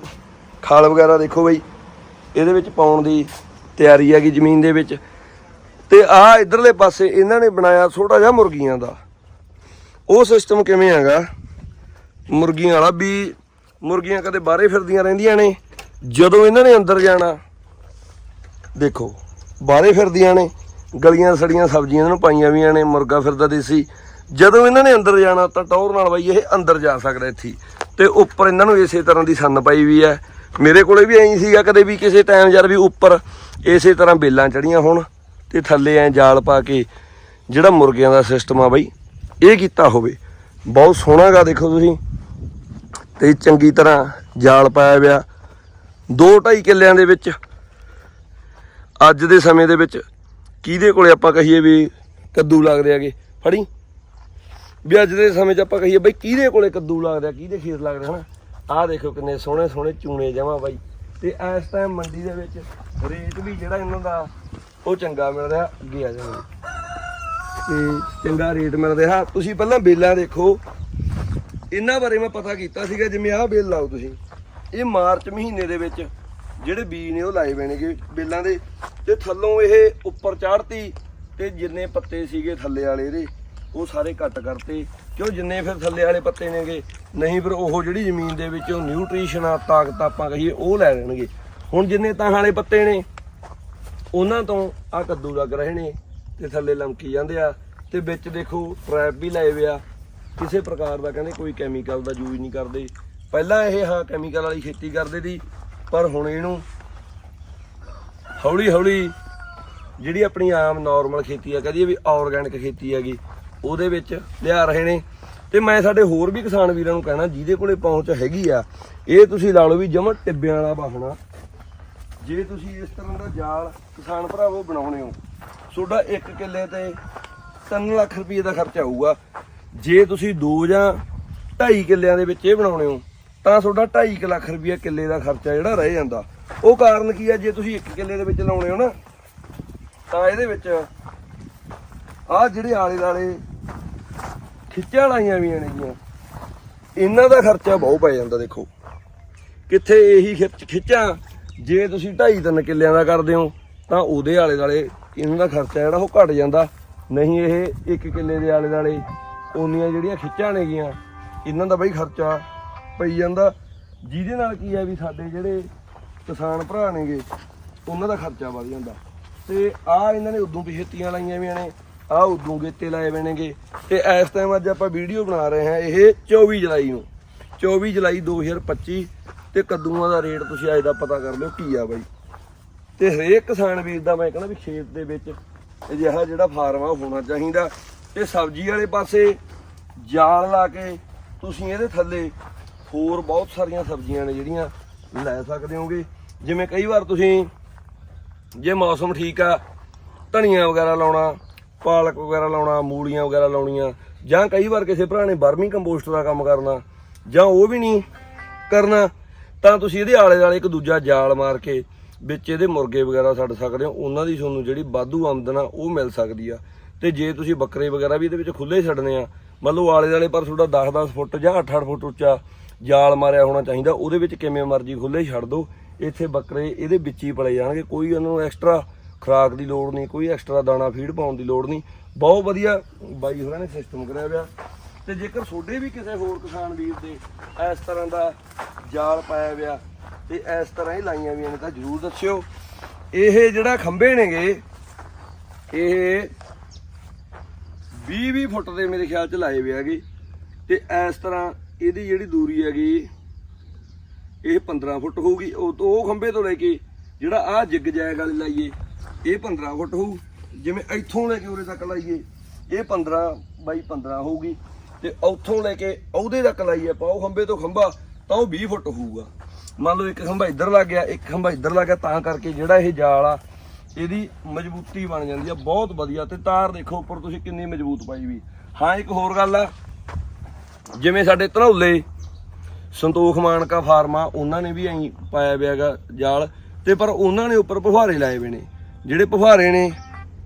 ਖਾਲ ਵਗੈਰਾ ਦੇਖੋ ਬਈ, ਇਹਦੇ ਵਿੱਚ ਪਾਉਣ ਦੀ ਤਿਆਰੀ ਹੈਗੀ ਜ਼ਮੀਨ ਦੇ ਵਿੱਚ। ਤੇ ਆ ਇਧਰਲੇ ਪਾਸੇ ਇਹਨਾਂ ਨੇ ਬਣਾਇਆ ਛੋਟਾ ਜਿਹਾ ਮੁਰਗੀਆਂ ਦਾ। ਉਹ ਸਿਸਟਮ ਕਿਵੇਂ ਹੈਗਾ? ਮੁਰਗੀਆਂ ਵਾਲਾ ਵੀ ਮੁਰਗੀਆਂ ਕਦੇ ਬਾਹਰੇ ਫਿਰਦੀਆਂ ਰਹਿੰਦੀਆਂ ਨੇ, ਜਦੋਂ ਇਹਨਾਂ ਨੇ ਅੰਦਰ ਜਾਣਾ, ਦੇਖੋ, ਬਾਹਰੇ ਫਿਰਦੀਆਂ ਨੇ, ਗਲੀਆਂ ਸੜੀਆਂ ਸਬਜ਼ੀਆਂ ਇਹਨਾਂ ਨੂੰ ਪਾਈਆਂ ਵੀਆਂ ਨੇ, ਮੁਰਗਾ ਫਿਰਦਾ ਦੇਸੀ। ਜਦੋਂ ਇਹਨਾਂ ਨੇ ਅੰਦਰ ਜਾਣਾ ਤਾਂ ਟੌਰ ਨਾਲ ਬਾਈ ਇਹ ਅੰਦਰ ਜਾ ਸਕਦਾ ਇੱਥੇ। ਹੀ। ਤੇ ਉੱਪਰ ਇਹਨਾਂ ਨੂੰ ਇਸੇ ਤਰ੍ਹਾਂ ਦੀ ਸੰਨ ਪਾਈ ਵੀ ਹੈ। ਮੇਰੇ ਕੋਲੇ ਵੀ ਐਂ ਸੀਗਾ ਕਦੇ ਵੀ ਕਿਸੇ ਟਾਈਮ ਯਾਰ ਵੀ ਉੱਪਰ ਇਸੇ ਤਰ੍ਹਾਂ ਬੇਲਾਂ ਚੜੀਆਂ ਹੋਣ ਤੇ ਥੱਲੇ ਐ ਜਾਲ ਪਾ ਕੇ ਜਿਹੜਾ ਮੁਰਗਿਆਂ ਦਾ ਸਿਸਟਮ ਆ ਬਾਈ, ਇਹ ਕੀਤਾ ਹੋਵੇ। ਬਹੁਤ ਸੋਹਣਾ ਗਾ ਦੇਖੋ ਤੁਸੀਂ। ਤੇ ਚੰਗੀ ਤਰ੍ਹਾਂ ਜਾਲ ਪਾਇਆ ਪਿਆ 2.5 ਕਿੱਲਿਆਂ ਦੇ ਵਿੱਚ, ਅੱਜ ਦੇ ਸਮੇਂ ਦੇ ਵਿੱਚ ਕਿਹਦੇ ਕੋਲੇ ਆਪਾਂ ਕਹੀਏ ਵੀ ਕੱਦੂ ਲੱਗਦੇ ਆਗੇ ਫੜੀ। ਵੀ ਅੱਜ ਦੇ ਸਮੇਂ 'ਚ ਆਪਾਂ ਕਹੀਏ ਬਈ ਕਿਹਦੇ ਕੋਲੇ ਕੱਦੂ ਲੱਗਦਾ ਕਿਹਦੇ ਖੇਤ ਲੱਗਦੇ ਹਨਾ? ਆਹ ਦੇਖੋ ਕਿੰਨੇ ਸੋਹਣੇ ਸੋਹਣੇ ਚੂਣੇ ਜਮਾ ਬਾਈ। ਤੇ ਇਸ ਟਾਈਮ ਮੰਡੀ ਦੇ ਵਿੱਚ ਰੇਟ ਵੀ ਜਿਹੜਾ ਇਹਨਾਂ ਦਾ, ਉਹ ਚੰਗਾ ਮਿਲ ਰਿਹਾ, ਅੱਗੇ ਆ ਜਾਵਾਂਗੇ ਤੇ ਚੰਗਾ ਰੇਟ ਮਿਲ ਰਿਹਾ। ਤੁਸੀਂ ਪਹਿਲਾਂ ਬੇਲਾਂ ਦੇਖੋ। ਇਹਨਾਂ ਬਾਰੇ ਮੈਂ ਪਤਾ ਕੀਤਾ ਸੀਗਾ, ਜਿਵੇਂ ਆਹ ਬੇਲ ਲਾਓ ਤੁਸੀਂ। ਇਹ ਮਾਰਚ ਮਹੀਨੇ ਦੇ ਵਿੱਚ ਜਿਹੜੇ ਬੀਜ ਨੇ ਉਹ ਲਾਏ ਹੋਏ ਨੇਗੇ ਬੇਲਾਂ ਦੇ। ਤੇ ਥੱਲੋਂ ਇਹ ਉੱਪਰ ਚਾੜਤੀ ਤੇ ਜਿੰਨੇ ਪੱਤੇ ਸੀਗੇ ਥੱਲੇ ਵਾਲੇ ਇਹਦੇ। ਉਹ ਸਾਰੇ ਘੱਟ ਕਰਤੇ। ਕਿਉਂ ਜਿੰਨੇ ਫਿਰ ਥੱਲੇ ਵਾਲੇ ਪੱਤੇ ਨੇਗੇ? ਨਹੀਂ ਫਿਰ ਉਹ ਜਿਹੜੀ ਜ਼ਮੀਨ ਦੇ ਵਿੱਚੋਂ ਨਿਊਟ੍ਰੀਸ਼ਨ ਆ, ਤਾਕਤ ਆਪਾਂ ਕਹੀਏ, ਉਹ ਲੈ ਲੈਣਗੇ। ਹੁਣ ਜਿੰਨੇ ਤਾਂ ਵਾਲੇ ਪੱਤੇ ਨੇ, ਉਹਨਾਂ ਤੋਂ ਆ ਕੱਦੂ ਲੱਗ ਰਹੇ ਨੇ ਤੇ ਥੱਲੇ ਲਮਕੀ ਜਾਂਦੇ ਆ। ਤੇ ਵਿੱਚ ਦੇਖੋ ਟ੍ਰੈਪ ਵੀ ਲਾਏ ਹੋਏ ਕਿਸੇ ਪ੍ਰਕਾਰ ਦਾ ਕਹਿੰਦੇ ਕੋਈ ਕੈਮੀਕਲ ਦਾ ਯੂਜ਼ ਨਹੀਂ ਕਰਦੇ। ਪਹਿਲਾਂ ਇਹ ਹਾਂ ਕੈਮੀਕਲ ਵਾਲੀ ਖੇਤੀ ਕਰਦੇ ਸੀ, ਪਰ ਹੁਣ ਇਹਨੂੰ ਹੌਲੀ ਹੌਲੀ ਜਿਹੜੀ ਆਪਣੀ ਆਮ ਨਾਰਮਲ ਖੇਤੀ ਆ, ਕਹਦੀਏ ਵੀ ਆਰਗੈਨਿਕ ਖੇਤੀ ਹੈਗੀ। ਉਹਦੇ ਵਿੱਚ ਲਿਆ ਰਹੇ ਨੇ। ਤੇ ਮੈਂ ਸਾਡੇ ਹੋਰ ਵੀ ਕਿਸਾਨ ਵੀਰਾਂ ਨੂੰ ਕਹਿਣਾ, ਜਿਹਦੇ ਕੋਲੇ ਪਹੁੰਚ ਹੈਗੀ ਆ, ਇਹ ਤੁਸੀਂ ਲਾ ਲਓ ਵੀ ਜਮਾ ਟਿੱਬਿਆਂ ਵਾਲਾ ਵਾਹਣਾ। ਜੇ ਤੁਸੀਂ ਇਸ ਤਰ੍ਹਾਂ ਦਾ ਜਾਲ ਕਿਸਾਨ ਭਰਾਵੋ ਬਣਾਉਣੇ ਹੋ, ਤੁਹਾਡਾ 1 ਕਿੱਲੇ ਤੇ 3 ਲੱਖ ਰੁਪਏ ਦਾ ਖਰਚਾ ਆਊਗਾ। ਜੇ ਤੁਸੀਂ 2 ਜਾਂ 2.5 ਕਿੱਲਿਆਂ ਦੇ ਵਿੱਚ ਇਹ ਬਣਾਉਣੇ ਹੋ, ਤਾਂ ਤੁਹਾਡਾ 2.5 ਲੱਖ ਰੁਪਏ ਕਿੱਲੇ ਦਾ ਖਰਚਾ ਜਿਹੜਾ ਰਹਿ ਜਾਂਦਾ। ਉਹ ਕਾਰਨ ਕੀ ਆ? ਜੇ ਤੁਸੀਂ 1 ਕਿੱਲੇ ਦੇ ਵਿੱਚ ਲਾਉਣੇ ਹੋ ਨਾ, ਤਾਂ ਇਹਦੇ ਵਿੱਚ ਆਹ ਜਿਹੜੇ ਆਲੇ ਦਾਲੇ ਖਿੱਚਾਂ ਲਾਈਆਂ ਵੀਆਂ ਨੇਗੀਆਂ ਇਹਨਾਂ ਦਾ ਖਰਚਾ ਬਹੁਤ ਪੈ ਜਾਂਦਾ ਦੇਖੋ। ਕਿੱਥੇ ਇਹੀ ਖਿੱਚ, ਖਿੱਚਾਂ, ਜੇ ਤੁਸੀਂ 2.5 ਤਿੰਨ ਕਿੱਲਿਆਂ ਦਾ ਕਰਦੇ ਹੋ, ਤਾਂ ਉਹਦੇ ਆਲੇ ਦਾਲੇ ਇਹਨਾਂ ਦਾ ਖਰਚਾ ਜਿਹੜਾ ਉਹ ਘਟ ਜਾਂਦਾ। ਨਹੀਂ ਇਹ ਇੱਕ ਕਿੱਲੇ ਦੇ ਆਲੇ ਦਾਲੇ ਉਹਨੀਆਂ ਜਿਹੜੀਆਂ ਖਿੱਚਾਂ ਨੇਗੀਆਂ ਇਹਨਾਂ ਦਾ ਬਈ ਖਰਚਾ ਪਈ ਜਾਂਦਾ। ਜਿਹਦੇ ਨਾਲ ਕੀ ਹੈ ਵੀ ਸਾਡੇ ਜਿਹੜੇ ਕਿਸਾਨ ਭਰਾ ਨੇਗੇ, ਉਹਨਾਂ ਦਾ ਖਰਚਾ ਵੱਧ ਜਾਂਦਾ। ਤੇ ਆ ਇਹਨਾਂ ਨੇ ਉਦੋਂ ਪਿਛੇਤੀਆਂ ਲਾਈਆਂ ਵੀਆਂ ਨੇ ਆ ਉਦੋਂ ਗੇਤੇ ਲਾਏ ਹੋਏ ਨੇਗੇ। ਤੇ ਇਸ ਟਾਈਮ ਅੱਜ ਆਪਾਂ ਵੀਡੀਓ ਬਣਾ ਰਹੇ ਹਾਂ ਇਹ 24 ਜੁਲਾਈ ਨੂੰ। 24 ਜੁਲਾਈ 2025 ਤੇ ਕੱਦੂਆਂ ਦਾ ਰੇਟ ਤੁਸੀਂ ਅੱਜ ਦਾ ਪਤਾ ਕਰ ਲਿਓ ਕੀ ਆ ਬਾਈ। ਤੇ ਹਰੇਕ ਕਿਸਾਨ ਵੀਰ ਦਾ ਮੈਂ ਕਹਿੰਦਾ ਵੀ ਖੇਤ ਦੇ ਵਿੱਚ ਅਜਿਹਾ ਜਿਹੜਾ ਫਾਰਮ ਆ ਉਹ ਹੋਣਾ ਚਾਹੀਦਾ। ਤੇ ਸਬਜ਼ੀ ਵਾਲੇ ਪਾਸੇ ਜਾਲ ਲਾ ਕੇ ਤੁਸੀਂ ਇਹਦੇ ਥੱਲੇ ਹੋਰ ਬਹੁਤ ਸਾਰੀਆਂ ਸਬਜ਼ੀਆਂ ਨੇ ਜਿਹੜੀਆਂ ਲੈ ਸਕਦੇ ਹੋਗੇ। ਜਿਵੇਂ ਕਈ ਵਾਰ ਤੁਸੀਂ ਜੇ ਮੌਸਮ ਠੀਕ ਆ, ਧਨੀਆ ਵਗੈਰਾ ਲਾਉਣਾ ਪਾਲਕ ਵਗੈਰਾ ਲਾਉਣਾ, ਮੂਲੀਆਂ ਵਗੈਰਾ ਲਾਉਣੀਆਂ, ਜਾਂ ਕਈ ਵਾਰ ਕਿਸੇ ਭਰਾ ਨੇ ਬਰਮੀ ਕੰਪੋਸਟ ਦਾ ਕੰਮ ਕਰਨਾ, ਜਾਂ ਉਹ ਵੀ ਨਹੀਂ ਕਰਨਾ, ਤਾਂ ਤੁਸੀਂ ਇਹਦੇ ਆਲੇ ਦੁਆਲੇ ਇੱਕ ਦੂਜਾ ਜਾਲ ਮਾਰ ਕੇ ਵਿੱਚ ਇਹਦੇ ਮੁਰਗੇ ਵਗੈਰਾ ਛੱਡ ਸਕਦੇ ਹੋ। ਉਹਨਾਂ ਦੀ ਤੁਹਾਨੂੰ ਜਿਹੜੀ ਵਾਧੂ ਆਮਦਨ ਆ, ਉਹ ਮਿਲ ਸਕਦੀ ਆ। ਤੇ ਜੇ ਤੁਸੀਂ ਬੱਕਰੇ ਵਗੈਰਾ ਵੀ ਇਹਦੇ ਵਿੱਚ ਖੁੱਲੇ ਛੱਡਨੇ ਆ, ਮਤਲਬ ਆਲੇ ਦੁਆਲੇ ਪਰ ਤੁਹਾਡਾ 10-10 ਫੁੱਟ ਜਾਂ 8-8 ਫੁੱਟ ਉੱਚਾ ਜਾਲ ਮਾਰਿਆ ਹੋਣਾ ਚਾਹੀਦਾ, ਉਹਦੇ ਵਿੱਚ ਕਿਵੇਂ ਮਰਜ਼ੀ ਖੁੱਲੇ ਛੱਡ ਦਿਓ। ਇੱਥੇ ਬੱਕਰੇ ਇਹਦੇ ਵਿੱਚ ਹੀ ਪਲੇ ਜਾਣਗੇ, ਕੋਈ ਉਹਨਾਂ ਨੂੰ ਐਕਸਟਰਾ ਖੁਰਾਕ ਦੀ ਲੋੜ ਨਹੀਂ, ਕੋਈ ਐਕਸਟਰਾ ਦਾਣਾ ਫੀਡ ਪਾਉਣ ਦੀ ਲੋੜ ਨਹੀਂ। ਬਹੁਤ ਵਧੀਆ ਬਾਈ ਹੋਰਾਂ ਨੇ ਸਿਸਟਮ ਕਰਿਆ ਹੋਇਆ। ਤੇ ਜੇਕਰ ਤੁਹਾਡੇ ਵੀ ਕਿਸੇ ਹੋਰ ਕਿਸਾਨ ਵੀਰ ਦੇ ਇਸ ਤਰ੍ਹਾਂ ਦਾ ਜਾਲ ਪਾਇਆ ਹੋਇਆ ਤੇ ਇਸ ਤਰ੍ਹਾਂ ਹੀ ਲਾਈਆਂ ਵੀਆਂ ਨੇ ਤਾਂ ਜਰੂਰ ਦੱਸਿਓ। ਇਹ ਜਿਹੜਾ ਖੰਭੇ ਨੇਗੇ, ਇਹ 20 20 ਫੁੱਟ ਦੇ ਮੇਰੇ ਖਿਆਲ ਚ ਲਾਏ ਹੋਏ ਹੈਗੇ। ਤੇ ਇਸ ਤਰ੍ਹਾਂ ਇਹਦੀ ਜਿਹੜੀ ਦੂਰੀ ਹੈਗੀ, ਇਹ 15 ਫੁੱਟ ਹੋਊਗੀ। ਉਹ ਉਹ ਖੰਭੇ ਤੋਂ ਲੈ ਕੇ ਜਿਹੜਾ ਆਹ ਜਿੱਗ ਜੈਗ ਵਾਲੀ ਲਾਈਏ ਇਹ 15 ਫੁੱਟ ਹੋਊ, ਜਿਵੇਂ ਇੱਥੋਂ ਲੈ ਕੇ ਉਰੇ ਤੱਕ ਲਾਈਏ, ਇਹ 15 ਬਾਈ 15 ਹੋਊਗੀ, ਤੇ ਉੱਥੋਂ ਲੈ ਕੇ ਉਹਦੇ ਤੱਕ ਲਾਈਏ ਆਪਾਂ, ਉਹ ਖੰਭੇ ਤੋਂ ਖੰਭਾ, ਤਾਂ ਉਹ 20 ਫੁੱਟ ਹੋਊਗਾ। ਮੰਨ ਲਓ ਇੱਕ ਖੰਭਾ ਇੱਧਰ ਲੱਗ ਗਿਆ, ਇੱਕ ਖੰਭਾ ਇੱਧਰ ਲੱਗ ਗਿਆ, ਤਾਂ ਕਰਕੇ ਜਿਹੜਾ ਇਹ ਜਾਲ ਆ, ਇਹਦੀ ਮਜ਼ਬੂਤੀ ਬਣ ਜਾਂਦੀ ਆ, ਬਹੁਤ ਵਧੀਆ, ਤੇ ਤਾਰ ਦੇਖੋ ਉੱਪਰ ਤੁਸੀਂ ਕਿੰਨੀ ਮਜ਼ਬੂਤ ਪਾਈ ਵੀ। ਹਾਂ, ਇੱਕ ਹੋਰ ਗੱਲ ਆ, ਜਿਵੇਂ ਸਾਡੇ ਧਨੌਲੇ, ਸੰਤੋਖ ਮਾਨਕਾ ਫਾਰਮਾ ਉਹਨਾਂ ਨੇ ਵੀ ਐਂ ਪਾਇਆ ਹੋਇਆ ਹੈਗਾ ਜਾਲ, ਤੇ ਪਰ ਉਹਨਾਂ ਨੇ ਉੱਪਰ ਫੁਹਾਰੇ ਲਾਏ ਹੋਏ ਨੇ। ਜਿਹੜੇ ਫੁਹਾਰੇ ਨੇ,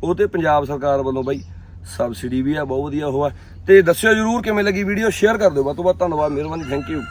ਉਹ ਤੇ ਪੰਜਾਬ ਸਰਕਾਰ ਵੱਲੋਂ ਬਾਈ ਸਬਸਿਡੀ ਵੀ ਆ, ਬਹੁਤ ਵਧੀਆ ਉਹ ਆ। ਤੇ ਦੱਸਿਓ ਜਰੂਰ ਕਿਵੇਂ ਲੱਗੀ ਵੀਡੀਓ ਸ਼ੇਅਰ ਕਰ ਦਿਓ। ਵੱਧ ਤੋਂ ਵੱਧ ਧੰਨਵਾਦ, ਮਿਹਰਬਾਨੀ ਥੈਂਕ ਯੂ